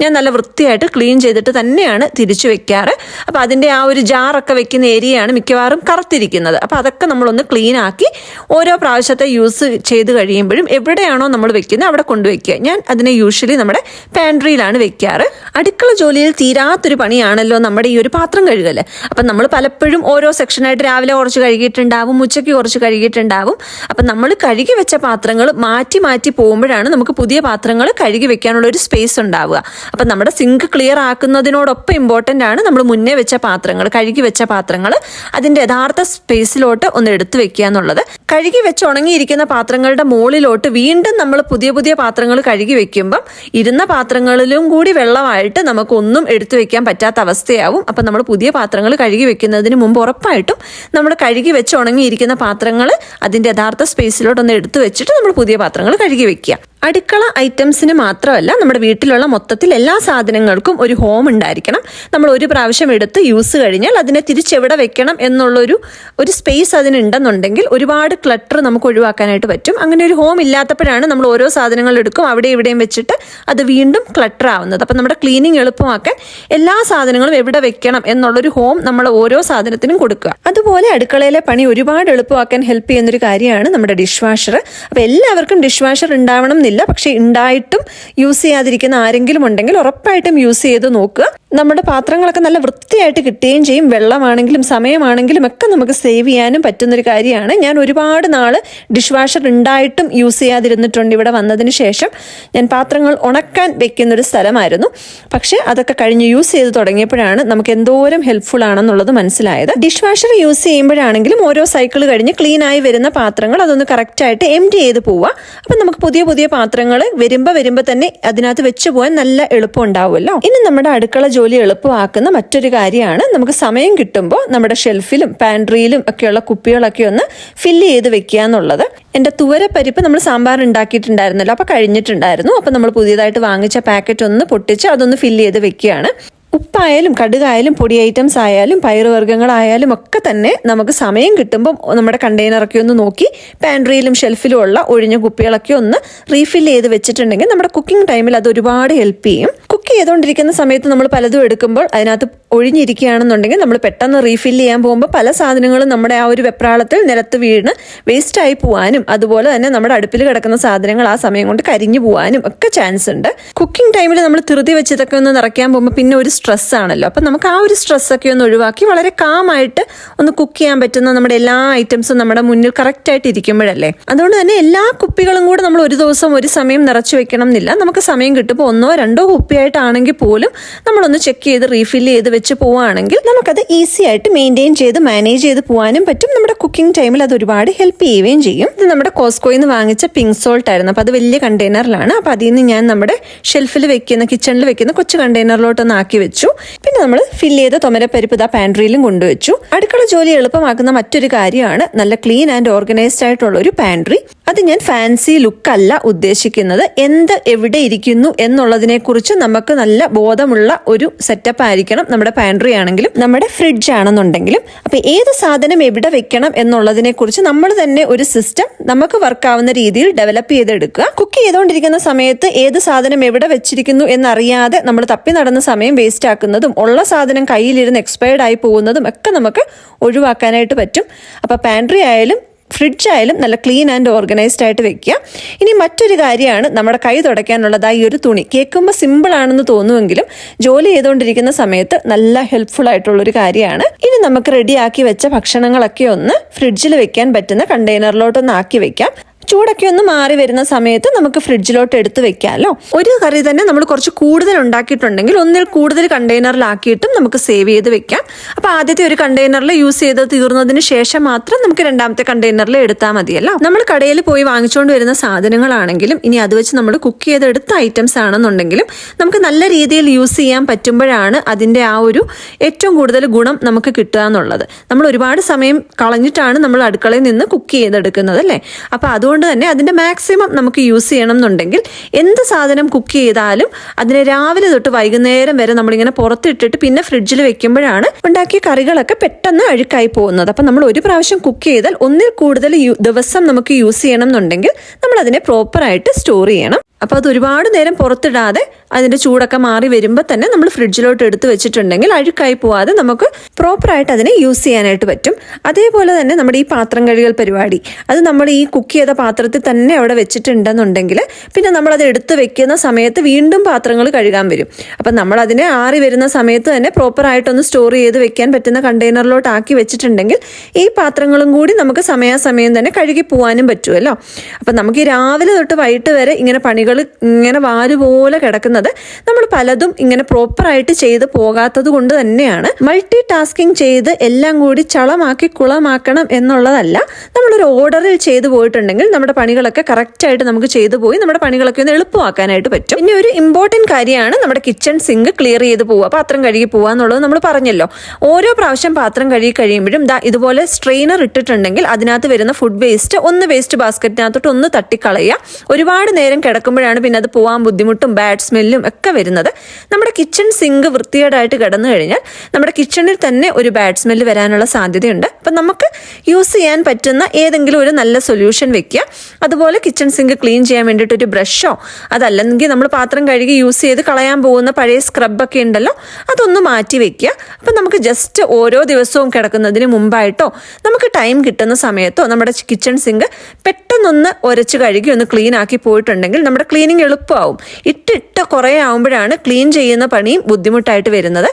ഞാൻ നല്ല വൃത്തിയായിട്ട് ക്ലീൻ ചെയ്തിട്ട് തന്നെയാണ് തിരിച്ചു വെക്കാറ്. അപ്പോൾ അതിന്റെ ആ ഒരു ജാറൊക്കെ വെക്കുന്ന ഏരിയയാണ് മിക്കവാറും കറുത്തിരിക്കുന്നത്. അപ്പോൾ അതൊക്കെ നമ്മളൊന്ന് ക്ലീൻ ആക്കി ഓരോ പ്രാവശ്യത്തെ യൂസ് ചെയ്ത് കഴിയുമ്പോഴും എവിടെയാണോ നമ്മൾ വെക്കുന്നത് അവിടെ കൊണ്ടുവയ്ക്കുക. ഞാൻ അതിനെ യൂഷ്വലി നമ്മുടെ പാൻട്രിയിലാണ് വെക്കാറ്. അടുക്കള ജോലിയിൽ തീരാത്തൊരു പണിയാണല്ലോ നമ്മുടെ ഈ ഒരു പാത്രം കഴുകൽ അപ്പം നമ്മൾ പലപ്പോഴും ഓരോ സെക്ഷനായിട്ട് രാവിലെ കുറച്ച് കഴുകിയിട്ടുണ്ടാവും ഉച്ചയ്ക്ക് കുറച്ച് കഴുകിയിട്ടുണ്ടാവും. അപ്പം നമ്മൾ കഴുകി വെച്ച പാത്രങ്ങൾ മാറ്റി മാറ്റി പോകുമ്പോഴാണ് നമുക്ക് പുതിയ പാത്രങ്ങൾ കഴുകി വെക്കാനുള്ള ഒരു സ്പേസ് ഉണ്ടാവുക. അപ്പം നമ്മുടെ സിങ്ക് ക്ലിയർ ആക്കുന്നതിനോടൊപ്പം ഇമ്പോർട്ടന്റ് ആണ് നമ്മൾ മുന്നേ വെച്ച പാത്രങ്ങൾ കഴുകി വെച്ച പാത്രങ്ങൾ അതിന്റെ യഥാർത്ഥ സ്പേസിലോട്ട് ഒന്ന് എടുത്തു വെക്കുക എന്നുള്ളത്. കഴുകി വെച്ച് ഉണങ്ങിയിരിക്കുന്ന പാത്രങ്ങളുടെ മുകളിലോട്ട് വീണ്ടും നമ്മൾ പുതിയ പുതിയ പാത്രങ്ങൾ കഴുകി വെക്കുമ്പം ഇരുന്ന പാത്രങ്ങളിലും കൂടി വെള്ളമായിട്ട് നമുക്കൊന്നും എടുത്തു വെക്കാൻ പറ്റാത്ത അവസ്ഥയാവും. അപ്പം നമ്മൾ പുതിയ പാത്രങ്ങൾ കഴുകി വെക്കുന്നതിന് മുമ്പ് ഉറപ്പായിട്ടും നമ്മൾ കഴുകി വെച്ച് ഉണങ്ങിയിരിക്കുന്ന പാത്രങ്ങൾ അതിന്റെ യഥാർത്ഥ സ്പേസിലോട്ടൊന്ന് എടുത്തു വെച്ചിട്ട് നമ്മൾ പുതിയ പാത്രങ്ങൾ കഴുകി വെക്കുക. അടുക്കള ഐറ്റംസിന് മാത്രമല്ല നമ്മുടെ വീട്ടിലുള്ള മൊത്തത്തിൽ എല്ലാ സാധനങ്ങൾക്കും ഒരു ഹോം ഉണ്ടായിരിക്കണം. നമ്മൾ ഒരു പ്രാവശ്യം എടുത്ത് യൂസ് കഴിഞ്ഞാൽ അതിനെ തിരിച്ചെവിടെ വെക്കണം എന്നുള്ളൊരു ഒരു സ്പേസ് അതിനുണ്ടെന്നുണ്ടെങ്കിൽ ഒരുപാട് ക്ലട്ടർ നമുക്ക് ഒഴിവാക്കാനായിട്ട് പറ്റും. അങ്ങനെ ഒരു ഹോം ഇല്ലാത്തപ്പോഴാണ് നമ്മൾ ഓരോ സാധനങ്ങൾ എടുക്കും. അവിടെ ഇവിടെയും വെച്ചിട്ട് അത് വീണ്ടും ക്ലട്ടർ ആവുന്നത്. അപ്പം നമ്മുടെ ക്ലീനിങ് എളുപ്പമാക്കാൻ എല്ലാ സാധനങ്ങളും എവിടെ വെക്കണം എന്നുള്ളൊരു ഹോം നമ്മൾ ഓരോ സാധനത്തിനും കൊടുക്കുക. അതുപോലെ അടുക്കളയിലെ പണി ഒരുപാട് എളുപ്പമാക്കാൻ ഹെൽപ്പ് ചെയ്യുന്നൊരു കാര്യമാണ് നമ്മുടെ ഡിഷ് വാഷർ അപ്പോൾ എല്ലാവർക്കും ഡിഷ് വാഷർ ഉണ്ടാവണം എന്നില്ല. പക്ഷേ ഉണ്ടായിട്ടും യൂസ് ചെയ്യാതിരിക്കുന്ന ആരെങ്കിലും ഉണ്ടെങ്കിൽ ഉറപ്പായിട്ടും യൂസ് ചെയ്ത് നോക്കുക. നമ്മുടെ പാത്രങ്ങളൊക്കെ നല്ല വൃത്തിയായിട്ട് കിട്ടുകയും ചെയ്യും. വെള്ളമാണെങ്കിലും സമയമാണെങ്കിലും ഒക്കെ നമുക്ക് സേവ് ചെയ്യാനും പറ്റുന്നൊരു കാര്യമാണ്. ഞാൻ ഒരുപാട് നാൾ ഡിഷ് വാഷർ ഉണ്ടായിട്ടും യൂസ് ചെയ്യാതിരുന്നിട്ടുണ്ട് ഇവിടെ വന്നതിന് ശേഷം. ഞാൻ പാത്രങ്ങൾ ഉണക്കാൻ വെക്കുന്നൊരു സ്ഥലമായിരുന്നു. പക്ഷേ അതൊക്കെ കഴിഞ്ഞ് യൂസ് ചെയ്ത് തുടങ്ങിയപ്പോഴാണ് നമുക്ക് എന്തോരം ഹെൽപ്ഫുൾ ആണെന്നുള്ളത് മനസ്സിലായത്. ഡിഷ് വാഷർ യൂസ് ചെയ്യുമ്പോഴാണെങ്കിലും ഓരോ സൈക്കിൾ കഴിഞ്ഞ് ക്ലീൻ ആയി വരുന്ന പാത്രങ്ങൾ അതൊന്ന് കറക്റ്റായിട്ട് എം ചെയ്ത് പോവുക. അപ്പം നമുക്ക് പുതിയ പുതിയ പാത്രങ്ങൾ വരുമ്പോൾ വരുമ്പോൾ തന്നെ അതിനകത്ത് വെച്ച് പോകാൻ നല്ല എളുപ്പം ഉണ്ടാവുമല്ലോ ഇനി നമ്മുടെ അടുക്കള ജോലി എളുപ്പമാക്കുന്ന മറ്റൊരു കാര്യമാണ് നമുക്ക് സമയം കിട്ടുമ്പോൾ നമ്മുടെ ഷെൽഫിലും പാൻട്രിയിലും ഒക്കെയുള്ള കുപ്പികളൊക്കെ ഒന്ന് ഫില്ല് ചെയ്ത് വെക്കുക എന്നുള്ളത്. എന്റെ തുവരപ്പരിപ്പ് നമ്മൾ സാമ്പാർ ഉണ്ടാക്കിയിട്ടുണ്ടായിരുന്നല്ലോ അപ്പോൾ കഴിഞ്ഞിട്ടുണ്ടായിരുന്നു. അപ്പോൾ നമ്മൾ പുതിയതായിട്ട് വാങ്ങിച്ച പാക്കറ്റ് ഒന്ന് പൊട്ടിച്ച് അതൊന്ന് ഫില്ല് ചെയ്ത് വെക്കുകയാണ്. ഉപ്പായാലും കടുകായാലും പൊടി ഐറ്റംസ് ആയാലും പയറുവർഗങ്ങളായാലും ഒക്കെ തന്നെ നമുക്ക് സമയം കിട്ടുമ്പം നമ്മുടെ കണ്ടെയ്നറൊക്കെ ഒന്ന് നോക്കി പാൻട്രിയിലും ഷെൽഫിലും ഉള്ള ഒഴിഞ്ഞ കുപ്പികളൊക്കെ ഒന്ന് റീഫിൽ ചെയ്ത് വെച്ചിട്ടുണ്ടെങ്കിൽ നമ്മുടെ കുക്കിംഗ് ടൈമിൽ അത് ഒരുപാട് ഹെൽപ്പ് ചെയ്യും. കുക്ക് ചെയ്തുകൊണ്ടിരിക്കുന്ന സമയത്ത് നമ്മൾ പലതും എടുക്കുമ്പോൾ അതിനകത്ത് ഒഴിഞ്ഞിരിക്കുകയാണെന്നുണ്ടെങ്കിൽ നമ്മൾ പെട്ടെന്ന് റീഫിൽ ചെയ്യാൻ പോകുമ്പോൾ പല സാധനങ്ങളും നമ്മുടെ ആ ഒരു വെപ്രാളത്തിൽ നിലത്ത് വീണ് വേസ്റ്റായി പോവാനും അതുപോലെ തന്നെ നമ്മുടെ അടുപ്പിൽ കിടക്കുന്ന സാധനങ്ങൾ ആ സമയം കൊണ്ട് കരിഞ്ഞു പോവാനും ഒക്കെ ചാൻസ് ഉണ്ട്. കുക്കിംഗ് ടൈമിൽ നമ്മൾ ധൃതി വെച്ച് ഇതൊക്കെ ഒന്ന് നിറയ്ക്കാൻ പോകുമ്പോൾ പിന്നെ ഒരു സ്ട്രെസ് ആണല്ലോ. അപ്പം നമുക്ക് ആ ഒരു സ്ട്രെസ്സൊക്കെ ഒന്ന് ഒഴിവാക്കി വളരെ കാമായിട്ട് ഒന്ന് കുക്ക് ചെയ്യാൻ പറ്റുന്ന നമ്മുടെ എല്ലാ ഐറ്റംസും നമ്മുടെ മുന്നിൽ കറക്റ്റായിട്ട് ഇരിക്കുമ്പോഴല്ലേ. അതുകൊണ്ട് തന്നെ എല്ലാ കുപ്പികളും കൂടെ നമ്മൾ ഒരു ദിവസം ഒരു സമയം നിറച്ചു വെക്കണം എന്നില്ല നമുക്ക് സമയം കിട്ടുമ്പോൾ ഒന്നോ രണ്ടോ കുപ്പിയായിട്ടാണെങ്കിൽ പോലും നമ്മളൊന്ന് ചെക്ക് ചെയ്ത് റീഫിൽ ചെയ്ത് വെച്ച് പോവുകയാണെങ്കിൽ നമുക്കത് ഈസി ആയിട്ട് മെയിന്റെയിൻ ചെയ്ത് മാനേജ് ചെയ്ത് പോകാനും പറ്റും. നമ്മുടെ കുക്കിംഗ് ടൈമിൽ അത് ഒരുപാട് ഹെൽപ്പ് ചെയ്യുകയും ചെയ്യും. ഇത് നമ്മുടെ കോസ്കോയിൽ നിന്ന് വാങ്ങിച്ച പിങ്ക് സോൾട്ട് ആയിരുന്നു. അപ്പോൾ അത് വലിയ കണ്ടെയ്നറിലാണ് അപ്പോൾ അതിൽ നിന്ന് ഞാൻ നമ്മുടെ ഷെൽഫിൽ വെക്കുന്ന കിച്ചണിൽ വെക്കുന്ന കൊച്ചു കണ്ടെയ്നറിലോട്ടൊന്ന് ആക്കി വെച്ചു. പിന്നെ നമ്മൾ ഫിൽ ചെയ്ത തൊമരപ്പരിപ്പ് ഇതാ പാൻട്രിയിലും കൊണ്ടുവച്ചു. അടുക്കള ജോലി എളുപ്പമാക്കുന്ന മറ്റൊരു കാര്യമാണ് നല്ല ക്ലീൻ ആൻഡ് ഓർഗനൈസ്ഡ് ആയിട്ടുള്ള ഒരു പാൻട്രി അത് ഞാൻ ഫാൻസി ലുക്കല്ല ഉദ്ദേശിക്കുന്നത്. എന്ത് എവിടെ ഇരിക്കുന്നു എന്നുള്ളതിനെക്കുറിച്ച് നമുക്ക് നല്ല ബോധമുള്ള ഒരു സെറ്റപ്പ് ആയിരിക്കണം നമ്മുടെ പാൻട്രി ആണെങ്കിലും നമ്മുടെ ഫ്രിഡ്ജ് ആണെന്നുണ്ടെങ്കിലും. അപ്പൊ ഏത് സാധനം എവിടെ വെക്കണം എന്നുള്ളതിനെക്കുറിച്ച് നമ്മൾ തന്നെ ഒരു സിസ്റ്റം നമുക്ക് വർക്കാവുന്ന രീതിയിൽ ഡെവലപ്പ് ചെയ്തെടുക്കുക. കുക്ക് ചെയ്തുകൊണ്ടിരിക്കുന്ന സമയത്ത് ഏത് സാധനം എവിടെ വെച്ചിരിക്കുന്നു എന്നറിയാതെ നമ്മൾ തപ്പി നടന്ന സമയം വേസ്റ്റ് ആക്കുന്നതും ഉള്ള സാധനം കയ്യിലിരുന്ന് എക്സ്പയർഡ് ആയി പോകുന്നതും ഒക്കെ നമുക്ക് ഒഴിവാക്കാനായിട്ട് പറ്റും. അപ്പൊ പാൻട്രി ആയാലും ഫ്രിഡ്ജ് ആയാലും നല്ല ക്ലീൻ ആൻഡ് ഓർഗനൈസ്ഡ് ആയിട്ട് വെക്കുക. ഇനി മറ്റൊരു കാര്യമാണ് നമ്മുടെ കൈ തുടയ്ക്കാനുള്ളത് ഈ ഒരു തുണി. കേൾക്കുമ്പോൾ സിമ്പിൾ ആണെന്ന് തോന്നുമെങ്കിലും ജോലി ചെയ്തുകൊണ്ടിരിക്കുന്ന സമയത്ത് നല്ല ഹെൽപ്ഫുൾ ആയിട്ടുള്ളൊരു കാര്യമാണ്. ഇനി നമുക്ക് റെഡിയാക്കി വെച്ച ഭക്ഷണങ്ങളൊക്കെ ഒന്ന് ഫ്രിഡ്ജിൽ വെക്കാൻ പറ്റുന്ന കണ്ടെയ്നറിലോട്ടൊന്ന് ആക്കി വെക്കാം. ചൂടൊക്കെ ഒന്ന് മാറി വരുന്ന സമയത്ത് നമുക്ക് ഫ്രിഡ്ജിലോട്ട് എടുത്ത് വെക്കാമല്ലോ ഒരു കറി തന്നെ നമ്മൾ കുറച്ച് കൂടുതൽ ഉണ്ടാക്കിയിട്ടുണ്ടെങ്കിൽ ഒന്നിൽ കൂടുതൽ കണ്ടെയ്നറിലാക്കിയിട്ടും നമുക്ക് സേവ് ചെയ്ത് വെക്കാം. അപ്പോൾ ആദ്യത്തെ ഒരു കണ്ടെയ്നറിൽ യൂസ് ചെയ്ത് തീർന്നതിന് ശേഷം മാത്രം നമുക്ക് രണ്ടാമത്തെ കണ്ടെയ്നറിൽ എടുത്താൽ മതിയല്ലോ. നമ്മൾ കടയിൽ പോയി വാങ്ങിച്ചുകൊണ്ട് വരുന്ന സാധനങ്ങളാണെങ്കിലും ഇനി അത് വെച്ച് നമ്മൾ കുക്ക് ചെയ്തെടുത്ത ഐറ്റംസ് ആണെന്നുണ്ടെങ്കിലും നമുക്ക് നല്ല രീതിയിൽ യൂസ് ചെയ്യാൻ പറ്റുമ്പോഴാണ് അതിന്റെ ആ ഒരു ഏറ്റവും കൂടുതൽ ഗുണം നമുക്ക് കിട്ടുക എന്നുള്ളത്. നമ്മൾ ഒരുപാട് സമയം കളഞ്ഞിട്ടാണ് നമ്മൾ അടുക്കളയിൽ നിന്ന് കുക്ക് ചെയ്തെടുക്കുന്നത് അല്ലേ? അപ്പോൾ അതുകൊണ്ട് തന്നെ അതിന്റെ മാക്സിമം നമുക്ക് യൂസ് ചെയ്യണം എന്നുണ്ടെങ്കിൽ എന്ത് സാധനം കുക്ക് ചെയ്താലും അതിനെ രാവിലെ തൊട്ട് വൈകുന്നേരം വരെ നമ്മളിങ്ങനെ പുറത്തിട്ടിട്ട് പിന്നെ ഫ്രിഡ്ജിൽ വെക്കുമ്പോഴാണ് ഉണ്ടാക്കിയ കറികളൊക്കെ പെട്ടെന്ന് അഴുക്കായി പോകുന്നത്. അപ്പം നമ്മൾ ഒരു പ്രാവശ്യം കുക്ക് ചെയ്താൽ ഒന്നിൽ കൂടുതൽ ദിവസം നമുക്ക് യൂസ് ചെയ്യണം എന്നുണ്ടെങ്കിൽ നമ്മൾ അതിനെ പ്രോപ്പറായിട്ട് സ്റ്റോർ ചെയ്യണം. അപ്പോൾ അത് ഒരുപാട് നേരം പുറത്തിടാതെ അതിന്റെ ചൂടൊക്കെ മാറി വരുമ്പോൾ തന്നെ നമ്മൾ ഫ്രിഡ്ജിലോട്ട് എടുത്ത് വെച്ചിട്ടുണ്ടെങ്കിൽ അഴുക്കായി പോവാതെ നമുക്ക് പ്രോപ്പറായിട്ട് അതിനെ യൂസ് ചെയ്യാനായിട്ട് പറ്റും. അതേപോലെ തന്നെ നമ്മുടെ ഈ പാത്രം കഴുകൽ പരിപാടി. അത് നമ്മൾ ഈ കുക്ക് ചെയ്ത പാത്രത്തിൽ തന്നെ അവിടെ വെച്ചിട്ടുണ്ടെന്നുണ്ടെങ്കിൽ പിന്നെ നമ്മളത് എടുത്ത് വെക്കുന്ന സമയത്ത് വീണ്ടും പാത്രങ്ങൾ കഴുകാൻ വരും. അപ്പം നമ്മളതിനെ ആറി വരുന്ന സമയത്ത് തന്നെ പ്രോപ്പറായിട്ടൊന്ന് സ്റ്റോർ ചെയ്ത് വെക്കാൻ പറ്റുന്ന കണ്ടെയ്നറിലോട്ട് ആക്കി വെച്ചിട്ടുണ്ടെങ്കിൽ ഈ പാത്രങ്ങളും കൂടി നമുക്ക് സമയാസമയം തന്നെ കഴുകി പോകാനും പറ്റുമല്ലോ. അപ്പം നമുക്ക് രാവിലെ തൊട്ട് വൈകിട്ട് വരെ ഇങ്ങനെ പണികൾ ഇങ്ങനെ വാലുപോലെ കിടക്കുന്നത് നമ്മൾ പലതും ഇങ്ങനെ പ്രോപ്പറായിട്ട് ചെയ്ത് പോകാത്തത് കൊണ്ട് തന്നെയാണ്. മൾട്ടി ടാസ്കിങ് ചെയ്ത് എല്ലാം കൂടി ചളമാക്കി കുളമാക്കണം എന്നുള്ളതല്ല. നമ്മളൊരു ഓർഡറിൽ ചെയ്തു പോയിട്ടുണ്ടെങ്കിൽ നമ്മുടെ പണികളൊക്കെ കറക്റ്റായിട്ട് നമുക്ക് ചെയ്തു പോയി നമ്മുടെ പണികളൊക്കെ ഒന്ന് എളുപ്പമാക്കാനായിട്ട് പറ്റും. പിന്നെ ഒരു ഇമ്പോർട്ടന്റ് കാര്യമാണ് നമ്മുടെ കിച്ചൺ സിങ്ക് ക്ലിയർ ചെയ്ത് പോവുക പാത്രം കഴുകി പോവുക എന്നുള്ളത് നമ്മൾ പറഞ്ഞല്ലോ. ഓരോ പ്രാവശ്യം പാത്രം കഴുകി കഴിയുമ്പോഴും ദാ ഇതുപോലെ സ്ട്രെയിനർ ഇട്ടിട്ടുണ്ടെങ്കിൽ അതിനകത്ത് വരുന്ന ഫുഡ് വേസ്റ്റ് ഒന്ന് വേസ്റ്റ് ബാസ്ക്കറ്റിനകത്തോട്ട് ഒന്ന് തട്ടിക്കളയുക. ഒരുപാട് നേരം കിടക്കുമ്പോഴാണ് പിന്നെ അത് പോകാൻ ബുദ്ധിമുട്ടും ബാഡ് സ്മെല്ലും ഒക്കെ വരുന്നത്. നമ്മുടെ കിച്ചൺ സിങ്ക് വൃത്തികേടായിട്ട് കിടന്നു കഴിഞ്ഞാൽ നമ്മുടെ കിച്ചണിൽ തന്നെ ഒരു ബാഡ് സ്മെല്ല് വരാനുള്ള സാധ്യതയുണ്ട്. അപ്പം നമുക്ക് യൂസ് ചെയ്യാൻ പറ്റുന്ന ഏതെങ്കിലും ഒരു നല്ല സൊല്യൂഷൻ വെക്കുക. അതുപോലെ കിച്ചൺ സിങ്ക് ക്ലീൻ ചെയ്യാൻ വേണ്ടിയിട്ട് ഒരു ബ്രഷോ അതല്ലെങ്കിൽ നമ്മൾ പാത്രം കഴുകി യൂസ് ചെയ്ത് കളയാൻ പോകുന്ന പഴയ സ്ക്രബൊക്കെ ഉണ്ടല്ലോ അതൊന്ന് മാറ്റി വെക്കുക. അപ്പം നമുക്ക് ജസ്റ്റ് ഓരോ ദിവസവും കിടക്കുന്നതിന് മുമ്പായിട്ടോ നമുക്ക് ടൈം കിട്ടുന്ന സമയത്തോ നമ്മുടെ കിച്ചൺ സിങ്ക് പെട്ടെന്നൊന്ന് ഒരച്ച് കഴുകി ഒന്ന് ക്ലീൻ ആക്കി പോയിട്ടുണ്ടെങ്കിൽ നമ്മുടെ ക്ലീനിങ് എളുപ്പമാവും. ഇട്ടിട്ട് കുറേ ആവുമ്പോഴാണ് ക്ലീൻ ചെയ്യുന്ന പണിയും ബുദ്ധിമുട്ടായിട്ട് വരുന്നത്.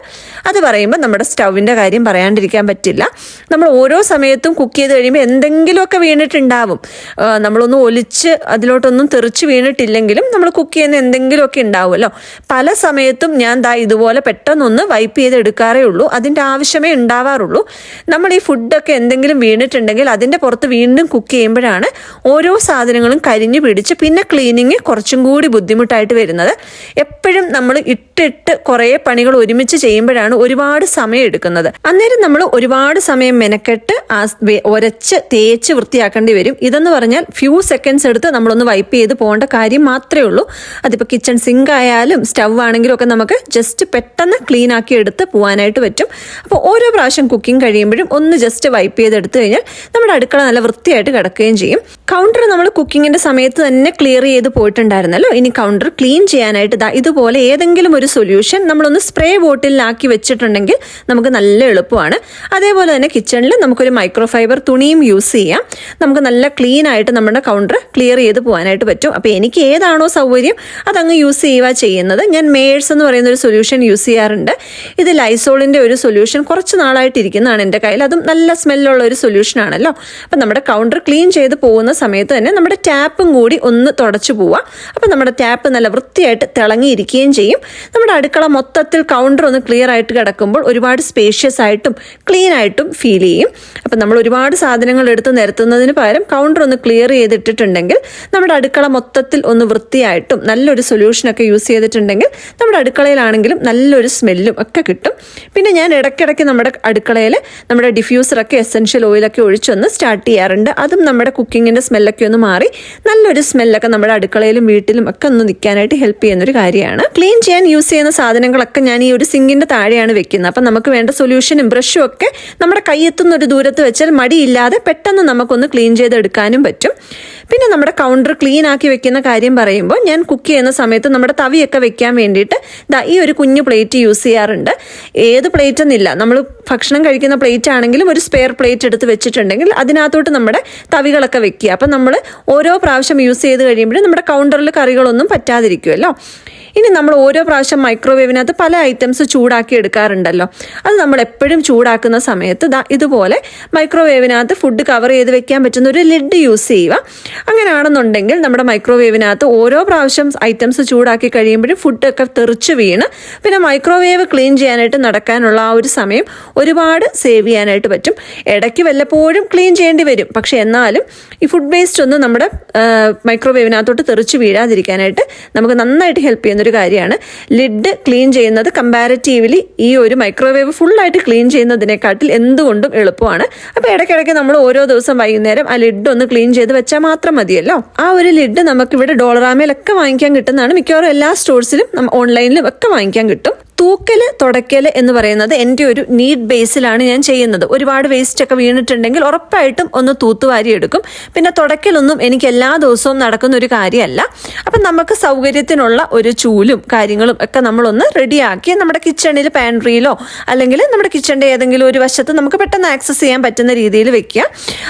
അത് പറയുമ്പോൾ നമ്മുടെ സ്റ്റൗവിന്റെ കാര്യം പറയാണ്ടിരിക്കാൻ പറ്റില്ല. നമ്മൾ ഓരോ സമയത്തും കുക്ക് ചെയ്ത് കഴിയുമ്പോൾ എന്തെങ്കിലുമൊക്കെ വീണിട്ടുണ്ടാവും. നമ്മളൊന്നും ഒലിച്ച് അതിലോട്ടൊന്നും തെറിച്ച് വീണിട്ടില്ലെങ്കിലും നമ്മൾ കുക്ക് ചെയ്യുന്ന എന്തെങ്കിലുമൊക്കെ ഉണ്ടാവുമല്ലോ. പല സമയത്തും ഞാൻ ദാ ഇതുപോലെ പെട്ടെന്നൊന്ന് വൈപ്പ് ചെയ്ത് എടുക്കാറേ ഉള്ളൂ. അതിന്റെ ആവശ്യമേ ഉണ്ടാവാറുള്ളൂ. നമ്മൾ ഈ ഫുഡൊക്കെ എന്തെങ്കിലും വീണിട്ടുണ്ടെങ്കിൽ അതിന്റെ പുറത്ത് വീണ്ടും കുക്ക് ചെയ്യുമ്പോഴാണ് ഓരോ സാധനങ്ങളും കരിഞ്ഞു പിടിച്ച് പിന്നെ ക്ലീനിങ് കുറച്ചും കൂടി ബുദ്ധിമുട്ടായിട്ട് വരുന്നത്. എപ്പോഴും നമ്മൾ ഇട്ടിട്ട് കുറേ പണികൾ ഒരുമിച്ച് ചെയ്യുമ്പോഴാണ് ഒരുപാട് സമയം എടുക്കുന്നത്. അന്നേരം നമ്മൾ ഒരുപാട് സമയം മെനക്കെട്ട് ആ ഒരച്ച് തേച്ച് വൃത്തിയാക്കേണ്ടി വരും. ഇതെന്ന് പറഞ്ഞാൽ ഫ്യൂ സെക്കൻഡ്സ് എടുത്ത് നമ്മളൊന്ന് വൈപ്പ് ചെയ്ത് പോകേണ്ട കാര്യം മാത്രമേ ഉള്ളൂ. അതിപ്പോൾ കിച്ചൺ സിങ്ക് ആയാലും സ്റ്റവ് ആണെങ്കിലും ഒക്കെ നമുക്ക് ജസ്റ്റ് പെട്ടെന്ന് ക്ലീൻ ആക്കി എടുത്ത് പോകാനായിട്ട് പറ്റും. അപ്പോൾ ഓരോ പ്രാവശ്യം കുക്കിംഗ് കഴിയുമ്പോഴും ഒന്ന് ജസ്റ്റ് വൈപ്പ് ചെയ്ത് എടുത്തു കഴിഞ്ഞാൽ നമ്മുടെ അടുക്കള നല്ല വൃത്തിയായിട്ട് കിടക്കുകയും ചെയ്യും. കൗണ്ടർ നമ്മൾ കുക്കിങ്ങിന്റെ സമയത്ത് തന്നെ ക്ലിയർ ചെയ്ത് പോയിട്ടുണ്ടായിരുന്നല്ലോ? ഇനി കൗണ്ടർ ക്ലീൻ ചെയ്യാനായിട്ട് ദാ ഇതുപോലെ ഏതെങ്കിലും ഒരു സൊല്യൂഷൻ നമ്മളൊന്ന് സ്പ്രേ ബോട്ടിലാക്കി വെച്ചിട്ടുണ്ടെങ്കിൽ നമുക്ക് നല്ല എളുപ്പമാണ്. അതേപോലെ തന്നെ കിച്ചണിൽ നമുക്കൊരു മൈക്രോഫൈബർ തുണിയും യൂസ് ചെയ്യാം. നമുക്ക് നല്ല ക്ലീൻ ആയിട്ട് നമ്മുടെ കൗണ്ടർ ക്ലിയർ ചെയ്ത് പോകാനായിട്ട് പറ്റും. അപ്പോൾ എനിക്ക് ഏതാണോ സൗകര്യം അതങ്ങ് യൂസ് ചെയ്യുക ചെയ്യുന്നത്. ഞാൻ മേഴ്സ് എന്ന് പറയുന്ന ഒരു സൊല്യൂഷൻ യൂസ് ചെയ്യാറുണ്ട്. ഇത് ലൈസോളിന്റെ ഒരു സൊല്യൂഷൻ കുറച്ച് നാളായിട്ടിരിക്കുന്നതാണ് എന്റെ കയ്യിൽ. അതും നല്ല സ്മെല്ലുള്ള ഒരു സൊല്യൂഷൻ ആണല്ലോ. അപ്പം നമ്മുടെ കൗണ്ടർ ക്ലീൻ ചെയ്ത് പോകുന്ന സമയത്ത് തന്നെ നമ്മുടെ ടാപ്പും കൂടി ഒന്ന് തുടച്ചു പോവാം. അപ്പം നമ്മുടെ ടാപ്പ് നല്ല വൃത്തിയായിട്ട് തിളങ്ങിയിരിക്കുകയും ചെയ്യും. നമ്മുടെ അടുക്കള മൊത്തത്തിൽ കൗണ്ടർ ഒന്ന് ക്ലിയർ ആയിട്ട് കിടക്കുമ്പോൾ ഒരുപാട് സ്പേഷ്യസ് ആയിട്ടും ക്ലീൻ ആയിട്ടും ഫീൽ ചെയ്യും. അപ്പം നമ്മൾ ഒരുപാട് സാധനങ്ങൾ എടുത്ത് നിരത്തുന്നതിന് പകരം കൗണ്ടർ ഒന്ന് ക്ലിയർ ചെയ്തിട്ടിട്ടുണ്ടെങ്കിൽ നമ്മുടെ അടുക്കള മൊത്തത്തിൽ ഒന്ന് വൃത്തിയായിട്ടും നല്ലൊരു സൊല്യൂഷനൊക്കെ യൂസ് ചെയ്തിട്ടുണ്ടെങ്കിൽ നമ്മുടെ അടുക്കളയിലാണെങ്കിലും നല്ലൊരു സ്മെല്ലും ഒക്കെ കിട്ടും. പിന്നെ ഞാൻ ഇടയ്ക്കിടയ്ക്ക് നമ്മുടെ അടുക്കളയിൽ നമ്മുടെ ഡിഫ്യൂസറൊക്കെ എസെൻഷ്യൽ ഓയിലൊക്കെ ഒഴിച്ചൊന്ന് സ്റ്റാർട്ട് ചെയ്യാറുണ്ട്. അതും നമ്മുടെ കുക്കിങ്ങിന്റെ സ്മെല്ലൊക്കെ ഒന്ന് മാറി. നല്ലൊരു സ്മെല്ലൊക്കെ നമ്മുടെ അടുക്കളയിലും വീട്ടിലും ഒക്കെ ഒന്ന് നിൽക്കാനായിട്ട് ഹെൽപ്പ് ചെയ്യുന്ന ഒരു കാര്യമാണ്. ക്ലീൻ ചെയ്യാൻ യൂസ് ചെയ്യുന്ന സാധനങ്ങളൊക്കെ ഞാൻ ഈ ഒരു സിങ്കിന്റെ താഴെയാണ് വെക്കുന്നത്. അപ്പം നമുക്ക് വേണ്ട സൊല്യൂഷനും ബ്രഷും ഒക്കെ നമ്മുടെ കയ്യെത്തുന്ന ഒരു ദൂരത്ത് വെച്ചാൽ മടിയില്ലാതെ പെട്ടെന്ന് നമുക്കൊന്ന് ക്ലീൻ ചെയ്തെടുക്കാനും പറ്റും. പിന്നെ നമ്മുടെ കൗണ്ടർ ക്ലീൻ ആക്കി വെക്കുന്ന കാര്യം പറയുമ്പോൾ ഞാൻ കുക്ക് ചെയ്യുന്ന സമയത്ത് നമ്മുടെ തവിയൊക്കെ വെക്കാൻ വേണ്ടിയിട്ട് ദാ ഈ ഒരു കുഞ്ഞു പ്ലേറ്റ് യൂസ് ചെയ്യാറുണ്ട്. ഏത് പ്ലേറ്റ് എന്നില്ല നമ്മൾ ഭക്ഷണം കഴിക്കുന്ന പ്ലേറ്റ് ആണെങ്കിലും ഒരു സ്പെയർ പ്ലേറ്റ് എടുത്ത് വെച്ചിട്ടുണ്ടെങ്കിൽ അതിനകത്തോട്ട് നമ്മുടെ തവികളൊക്കെ വെക്കുക. അപ്പം നമ്മൾ ഓരോ പ്രാവശ്യം യൂസ് ചെയ്ത് കഴിയുമ്പോഴും നമ്മുടെ കൗണ്ടറിൽ കറികളൊന്നും പറ്റാതിരിക്കുമല്ലോ ഇനി നമ്മൾ ഓരോ പ്രാവശ്യം മൈക്രോവേവിനകത്ത് പല ഐറ്റംസ് ചൂടാക്കി എടുക്കാറുണ്ടല്ലോ. അത് നമ്മൾ എപ്പോഴും ചൂടാക്കുന്ന സമയത്ത് ഇതുപോലെ മൈക്രോവേവിനകത്ത് ഫുഡ് കവർ ചെയ്ത് വെക്കാൻ പറ്റുന്ന ഒരു ലിഡ് യൂസ് ചെയ്യുക. അങ്ങനെയാണെന്നുണ്ടെങ്കിൽ നമ്മുടെ മൈക്രോവേവിനകത്ത് ഓരോ പ്രാവശ്യം ഐറ്റംസ് ചൂടാക്കി കഴിയുമ്പോഴും ഫുഡൊക്കെ തെറിച്ച് വീണ് പിന്നെ മൈക്രോവേവ് ക്ലീൻ ചെയ്യാനായിട്ട് നടക്കാനുള്ള ആ ഒരു സമയം ഒരുപാട് സേവ് ചെയ്യാനായിട്ട് പറ്റും. ഇടയ്ക്ക് വല്ലപ്പോഴും ക്ലീൻ ചെയ്യേണ്ടി വരും. പക്ഷെ എന്നാലും ഈ ഫുഡ് വേസ്റ്റ് ഒന്നും നമ്മുടെ മൈക്രോവേവിനകത്തോട്ട് തെറിച്ച് വീഴാതിരിക്കാനായിട്ട് നമുക്ക് നന്നായിട്ട് ഹെൽപ്പ് ചെയ്യുന്ന ഒരു കാര്യമാണ്. ലിഡ് ക്ലീൻ ചെയ്യുന്നത് കമ്പാരറ്റീവ്ലി ഈ ഒരു മൈക്രോവേവ് ഫുള്ളായിട്ട് ക്ലീൻ ചെയ്യുന്നതിനെക്കാട്ടിൽ എന്തുകൊണ്ടും എളുപ്പമാണ്. അപ്പോൾ ഇടയ്ക്കിടയ്ക്ക് നമ്മൾ ഓരോ ദിവസം വൈകുന്നേരം ആ ലിഡ് ഒന്ന് ക്ലീൻ ചെയ്ത് വെച്ചാൽ മാത്രം മതിയല്ലോ. ആ ഒരു ലിഡ് നമുക്ക് ഇവിടെ ഡോളറാമയിലൊക്കെ വാങ്ങിക്കാൻ കിട്ടുന്നതാണ്. മിക്കവാറും എല്ലാ സ്റ്റോഴ്സിലും ഓൺലൈനിലും ഒക്കെ വാങ്ങിക്കാൻ കിട്ടും. തൂക്കൽ തുടയ്ക്കൽ എന്ന് പറയുന്നത് എന്റെ ഒരു നീഡ് ബേസിലാണ് ഞാൻ ചെയ്യുന്നത്. ഒരുപാട് വേസ്റ്റ് ഒക്കെ വീണിട്ടുണ്ടെങ്കിൽ ഉറപ്പായിട്ടും ഒന്ന് തൂത്തുവാരി എടുക്കും. പിന്നെ തുടയ്ക്കലൊന്നും എനിക്ക് എല്ലാ ദിവസവും നടക്കുന്ന ഒരു കാര്യമല്ല. അപ്പം നമുക്ക് സൗകര്യത്തിനുള്ള ഒരു ചൂലും കാര്യങ്ങളും ഒക്കെ നമ്മളൊന്ന് റെഡിയാക്കി നമ്മുടെ കിച്ചണിൽ പാൻട്രിയിലോ അല്ലെങ്കിൽ നമ്മുടെ കിച്ചണിന്റെ ഏതെങ്കിലും ഒരു വശത്ത് നമുക്ക് പെട്ടെന്ന് ആക്സസ് ചെയ്യാൻ പറ്റുന്ന രീതിയിൽ വെക്കുക.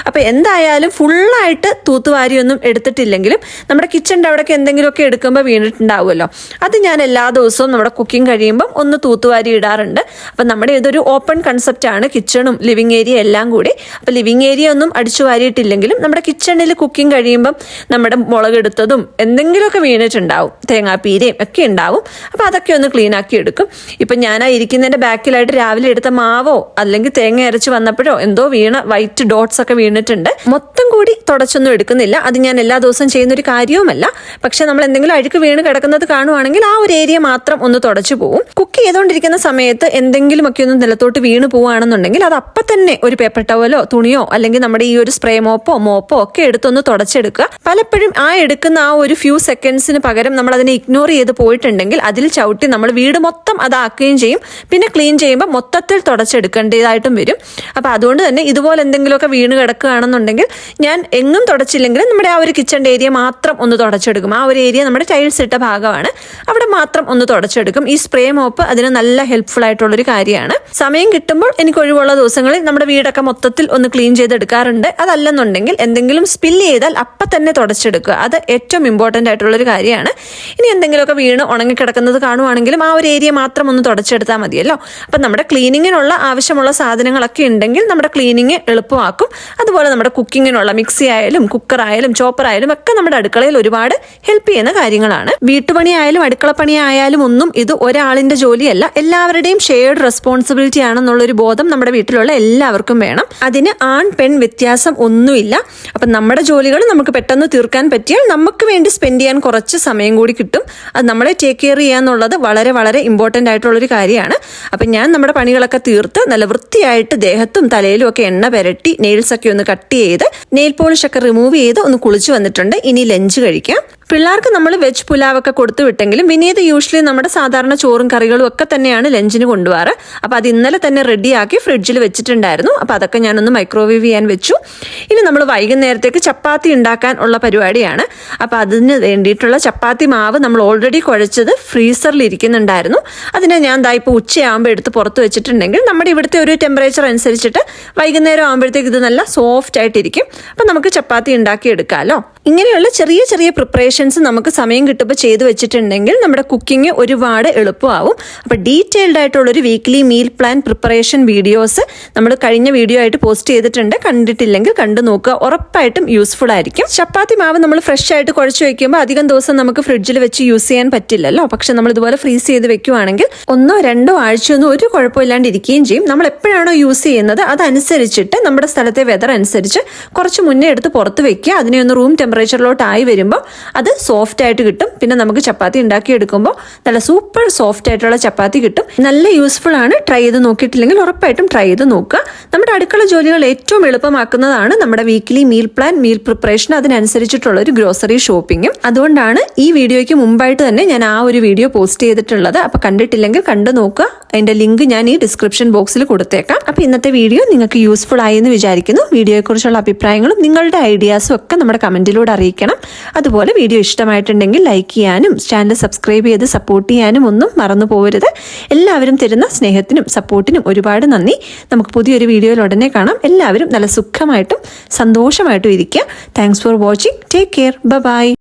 അപ്പോൾ എന്തായാലും ഫുള്ളായിട്ട് തൂത്തുവാരിയൊന്നും എടുത്തിട്ടില്ലെങ്കിലും നമ്മുടെ കിച്ചണിന്റെ അവിടെയൊക്കെ എന്തെങ്കിലുമൊക്കെ എടുക്കുമ്പോൾ വീണിട്ടുണ്ടാവുമല്ലോ. അത് ഞാൻ എല്ലാ ദിവസവും നമ്മുടെ കുക്കിംഗ് കഴിയുമ്പം ഒന്ന് തൂത്തുവാരി ഇടാറുണ്ട്. അപ്പം നമ്മുടെ ഇതൊരു ഓപ്പൺ കൺസെപ്റ്റ് ആണ്. കിച്ചണും ലിവിങ് ഏരിയ എല്ലാം കൂടി. അപ്പം ലിവിങ് ഏരിയ ഒന്നും അടിച്ചു വാരിയിട്ടില്ലെങ്കിലും നമ്മുടെ കിച്ചണിൽ കുക്കിംഗ് കഴിയുമ്പം നമ്മുടെ മുളകെടുത്തതും എന്തെങ്കിലുമൊക്കെ വീണിട്ടുണ്ടാവും തേങ്ങാപ്പീരയും ഒക്കെ ഉണ്ടാവും. അപ്പോൾ അതൊക്കെ ഒന്ന് ക്ലീൻ ആക്കി എടുക്കും. ഇപ്പം ഞാൻ ആ ഇരിക്കുന്നതിന്റെ ബാക്കിലായിട്ട് രാവിലെ എടുത്ത മാവോ അല്ലെങ്കിൽ തേങ്ങ അരച്ച് വന്നപ്പോഴോ എന്തോ വീണ വൈറ്റ് ഡോട്ട്സ് ഒക്കെ വീണിട്ടുണ്ട്. മൊത്തം കൂടി തുടച്ചൊന്നും എടുക്കുന്നില്ല. അത് ഞാൻ എല്ലാ ദിവസവും ചെയ്യുന്ന ഒരു കാര്യവുമല്ല. പക്ഷെ നമ്മൾ എന്തെങ്കിലും അഴുക്ക് വീണ് കിടക്കുന്നത് കാണുവാണെങ്കിൽ ആ ഒരു ഏരിയ മാത്രം ഒന്ന് തുടച്ചു പോകും കുക്ക് ചെയ്തുകൊണ്ടിരിക്കുന്ന സമയത്ത് എന്തെങ്കിലുമൊക്കെ ഒന്ന് നിലത്തോട്ട് വീണ് പോവുകയാണെന്നുണ്ടെങ്കിൽ അത് അപ്പം തന്നെ ഒരു പേപ്പർ ടവലോ തുണിയോ അല്ലെങ്കിൽ നമ്മുടെ ഈ ഒരു സ്പ്രേ മോപ്പോ മോപ്പോ ഒക്കെ എടുത്തൊന്ന് തുടച്ചെടുക്കുക. പലപ്പോഴും ആ എടുക്കുന്ന ആ ഒരു ഫ്യൂ സെക്കൻഡ്സിന് പകരം നമ്മൾ അതിനെ ഇഗ്നോർ ചെയ്ത് പോയിട്ടുണ്ടെങ്കിൽ അതിൽ ചവിട്ടി നമ്മൾ വീട് മൊത്തം അതാക്കുകയും ചെയ്യും. പിന്നെ ക്ലീൻ ചെയ്യുമ്പോൾ മൊത്തത്തിൽ തുടച്ചെടുക്കേണ്ടതായിട്ടും വരും. അപ്പോൾ അതുകൊണ്ട് തന്നെ ഇതുപോലെ എന്തെങ്കിലുമൊക്കെ വീണ് കിടക്കുകയാണെന്നുണ്ടെങ്കിൽ ഞാൻ എങ്ങും തുടച്ചില്ലെങ്കിലും നമ്മുടെ ആ ഒരു കിച്ചന്റെ ഏരിയ മാത്രം ഒന്ന് തുടച്ചെടുക്കും. ആ ഒരു ഏരിയ നമ്മുടെ ടൈൽസ് ഇട്ട ഭാഗമാണ്. അവിടെ മാത്രം ഒന്ന് തുടച്ചെടുക്കും. ഈ സ്പ്രേ മോപ്പ് മോപ്പ് അതിന് നല്ല ഹെൽപ്ഫുൾ ആയിട്ടുള്ളൊരു കാര്യമാണ്. സമയം കിട്ടുമ്പോൾ എനിക്ക് ഒഴിവുള്ള ദിവസങ്ങളിൽ നമ്മുടെ വീടൊക്കെ മൊത്തത്തിൽ ഒന്ന് ക്ലീൻ ചെയ്തെടുക്കാറുണ്ട്. അതല്ലെന്നുണ്ടെങ്കിൽ എന്തെങ്കിലും സ്പില്ല് ചെയ്താൽ അപ്പം തന്നെ തുടച്ചെടുക്കുക. അത് ഏറ്റവും ഇമ്പോർട്ടന്റ് ആയിട്ടുള്ളൊരു കാര്യമാണ്. ഇനി എന്തെങ്കിലുമൊക്കെ വീണ് ഉണങ്ങിക്കിടക്കുന്നത് കാണുവാണെങ്കിലും ആ ഒരു ഏരിയ മാത്രം ഒന്ന് തുടച്ചെടുത്താൽ മതിയല്ലോ. അപ്പം നമ്മുടെ ക്ലീനിങ്ങിനുള്ള ആവശ്യമുള്ള സാധനങ്ങളൊക്കെ ഉണ്ടെങ്കിൽ നമ്മുടെ ക്ലീനിങ് എളുപ്പമാക്കും. അതുപോലെ നമ്മുടെ കുക്കിങ്ങിനുള്ള മിക്സി ആയാലും കുക്കർ ആയാലും ചോപ്പർ ആയാലും ഒക്കെ നമ്മുടെ അടുക്കളയിൽ ഒരുപാട് ഹെൽപ്പ് ചെയ്യുന്ന കാര്യങ്ങളാണ്. വീട്ടുപണി ആയാലും അടുക്കളപ്പണി ആയാലും ഒന്നും ഇത് ഒരാളിന്റെ ജോലിയല്ല എല്ലാവരുടെയും ഷെയർഡ് റെസ്പോൺസിബിലിറ്റി ആണെന്നുള്ളൊരു ബോധം നമ്മുടെ വീട്ടിലുള്ള എല്ലാവർക്കും വേണം. അതിന് ആൺ പെൺ വ്യത്യാസം ഒന്നുമില്ല. അപ്പം നമ്മുടെ ജോലികൾ നമുക്ക് പെട്ടെന്ന് തീർക്കാൻ പറ്റിയാൽ നമുക്ക് വേണ്ടി സ്പെൻഡ് ചെയ്യാൻ കുറച്ച് സമയം കൂടി കിട്ടും. അത് നമ്മളെ ടേക്ക് കെയർ ചെയ്യാന്നുള്ളത് വളരെ വളരെ ഇമ്പോർട്ടന്റ് ആയിട്ടുള്ളൊരു കാര്യമാണ്. അപ്പം ഞാൻ നമ്മുടെ പണികളൊക്കെ തീർത്ത് നല്ല വൃത്തിയായിട്ട് ദേഹത്തും തലയിലും ഒക്കെ എണ്ണ പുരട്ടി നെയിൽസ് ഒക്കെ ഒന്ന് കട്ട് ചെയ്ത് നെയിൽ പോളിഷ് ഒക്കെ റിമൂവ് ചെയ്ത് ഒന്ന് കുളിച്ച് വന്നിട്ടുണ്ട്. ഇനി ലഞ്ച് കഴിക്കാം. പിള്ളേർക്ക് നമ്മൾ വെജ് പുലാവൊക്കെ കൊടുത്തു വിട്ടെങ്കിലും വിനീത് യൂഷ്വലി നമ്മുടെ സാധാരണ ചോറും കറികളും ഒക്കെ തന്നെയാണ് ലഞ്ചിന് കൊണ്ടുപോകാറ്. അപ്പോൾ അത് ഇന്നലെ തന്നെ റെഡിയാക്കി ഫ്രിഡ്ജിൽ വെച്ചിട്ടുണ്ടായിരുന്നു. അപ്പോൾ അതൊക്കെ ഞാനൊന്ന് മൈക്രോവേവ് ചെയ്യാൻ വെച്ചു. ഇനി നമ്മൾ വൈകുന്നേരത്തേക്ക് ചപ്പാത്തി ഉണ്ടാക്കാൻ ഉള്ള പരിപാടിയാണ്. അപ്പോൾ അതിന് വേണ്ടിയിട്ടുള്ള ചപ്പാത്തി മാവ് നമ്മൾ ഓൾറെഡി കുഴച്ചത് ഫ്രീസറിൽ ഇരിക്കുന്നുണ്ടായിരുന്നു. അതിനെ ഞാൻ ദാ ഇപ്പോൾ ഉച്ചയാകുമ്പോൾ എടുത്ത് പുറത്ത് വെച്ചിട്ടുണ്ടെങ്കിൽ നമ്മുടെ ഇവിടുത്തെ ഒരു ടെമ്പറേച്ചർ അനുസരിച്ചിട്ട് വൈകുന്നേരം ആകുമ്പോഴത്തേക്ക് ഇത് നല്ല സോഫ്റ്റ് ആയിട്ടിരിക്കും. അപ്പോൾ നമുക്ക് ചപ്പാത്തി ഉണ്ടാക്കി എടുക്കാമല്ലോ ഇങ്ങനെയുള്ള ചെറിയ ചെറിയ പ്രിപ്പറേഷൻസ് നമുക്ക് സമയം കിട്ടുമ്പോൾ ചെയ്തു വെച്ചിട്ടുണ്ടെങ്കിൽ നമ്മുടെ കുക്കിംഗ് ഒരുപാട് എളുപ്പമാവും. അപ്പോൾ ഡീറ്റെയിൽഡ് ആയിട്ടുള്ളൊരു weekly meal plan preparation videos നമ്മൾ കഴിഞ്ഞ വീഡിയോ ആയിട്ട് പോസ്റ്റ് ചെയ്തിട്ടുണ്ട്. കണ്ടിട്ടില്ലെങ്കിൽ കണ്ടു നോക്കുക. ഉറപ്പായിട്ടും യൂസ്ഫുൾ ആയിരിക്കും. ചപ്പാത്തി മാവ് നമ്മൾ ഫ്രഷ് ആയിട്ട് കുഴച്ച് വയ്ക്കുമ്പോൾ അധികം ദിവസം നമുക്ക് ഫ്രിഡ്ജിൽ വെച്ച് യൂസ് ചെയ്യാൻ പറ്റില്ലല്ലോ. പക്ഷെ നമ്മൾ ഇതുപോലെ ഫ്രീസ് ചെയ്ത് വെക്കുവാണെങ്കിൽ ഒന്നോ രണ്ടോ ആഴ്ചയൊന്നും ഒരു കുഴപ്പമില്ലാണ്ട് ഇരിക്കുകയും ചെയ്യും. നമ്മൾ എപ്പോഴാണോ യൂസ് ചെയ്യുന്നത് അതനുസരിച്ചിട്ട് നമ്മുടെ സ്ഥലത്തെ വെതർ അനുസരിച്ച് കുറച്ച് മുന്നേ എടുത്ത് പുറത്ത് വെക്കുക. അതിനെ ഒന്ന് റൂം ടെമ്പറേച്ചറിലോട്ട് ആയി വരുമ്പോൾ അത് സോഫ്റ്റ് ആയിട്ട് കിട്ടും. പിന്നെ നമുക്ക് ചപ്പാത്തി ഉണ്ടാക്കി എടുക്കുമ്പോൾ നല്ല സൂപ്പർ സോഫ്റ്റ് ആയിട്ടുള്ള ചപ്പാത്തി കിട്ടും. നല്ല യൂസ്ഫുൾ ആണ്. ട്രൈ ചെയ്ത് നോക്കിയിട്ടില്ലെങ്കിൽ ഉറപ്പായിട്ടും ട്രൈ ചെയ്ത് നോക്കുക. നമ്മുടെ അടുക്കള ജോലികൾ ഏറ്റവും എളുപ്പമാക്കുന്നതാണ് നമ്മുടെ weekly meal plan meal preparation അതിനനുസരിച്ചിട്ടുള്ള ഒരു ഗ്രോസറി ഷോപ്പിങ്ങും അതുകൊണ്ടാണ് ഈ വീഡിയോയ്ക്ക് മുമ്പായിട്ട് തന്നെ ഞാൻ ആ ഒരു വീഡിയോ പോസ്റ്റ് ചെയ്തിട്ടുള്ളത്. അപ്പോൾ കണ്ടിട്ടില്ലെങ്കിൽ കണ്ടു നോക്കുക. അതിന്റെ ലിങ്ക് ഞാൻ ഈ ഡിസ്ക്രിപ്ഷൻ ബോക്സിൽ കൊടുത്തേക്കാം. അപ്പോൾ ഇന്നത്തെ വീഡിയോ നിങ്ങൾക്ക് യൂസ്ഫുൾ ആയി എന്ന് വിചാരിക്കുന്നു. വീഡിയോയെക്കുറിച്ചുള്ള അഭിപ്രായങ്ങളും നിങ്ങളുടെ ഐഡിയാസും ഒക്കെ നമ്മുടെ കമന്റിലൂടെ അറിയിക്കണം. അതുപോലെ വീഡിയോ ഇഷ്ടമായിട്ടുണ്ടെങ്കിൽ ലൈക്ക് ചെയ്യാനും ചാനൽ സബ്സ്ക്രൈബ് ചെയ്ത് സപ്പോർട്ട് ചെയ്യാനും ഒന്നും മറന്നു പോകരുത് എല്ലാവരും തരുന്ന സ്നേഹത്തിനും സപ്പോർട്ടിനും ഒരുപാട് നന്ദി. നമുക്ക് പുതിയൊരു വീഡിയോയിൽ ഉടനെ കാണാം. എല്ലാവരും നല്ല സുഖമായിട്ടും സന്തോഷമായിട്ടും ഇരിക്കുക. Thanks for watching take care bye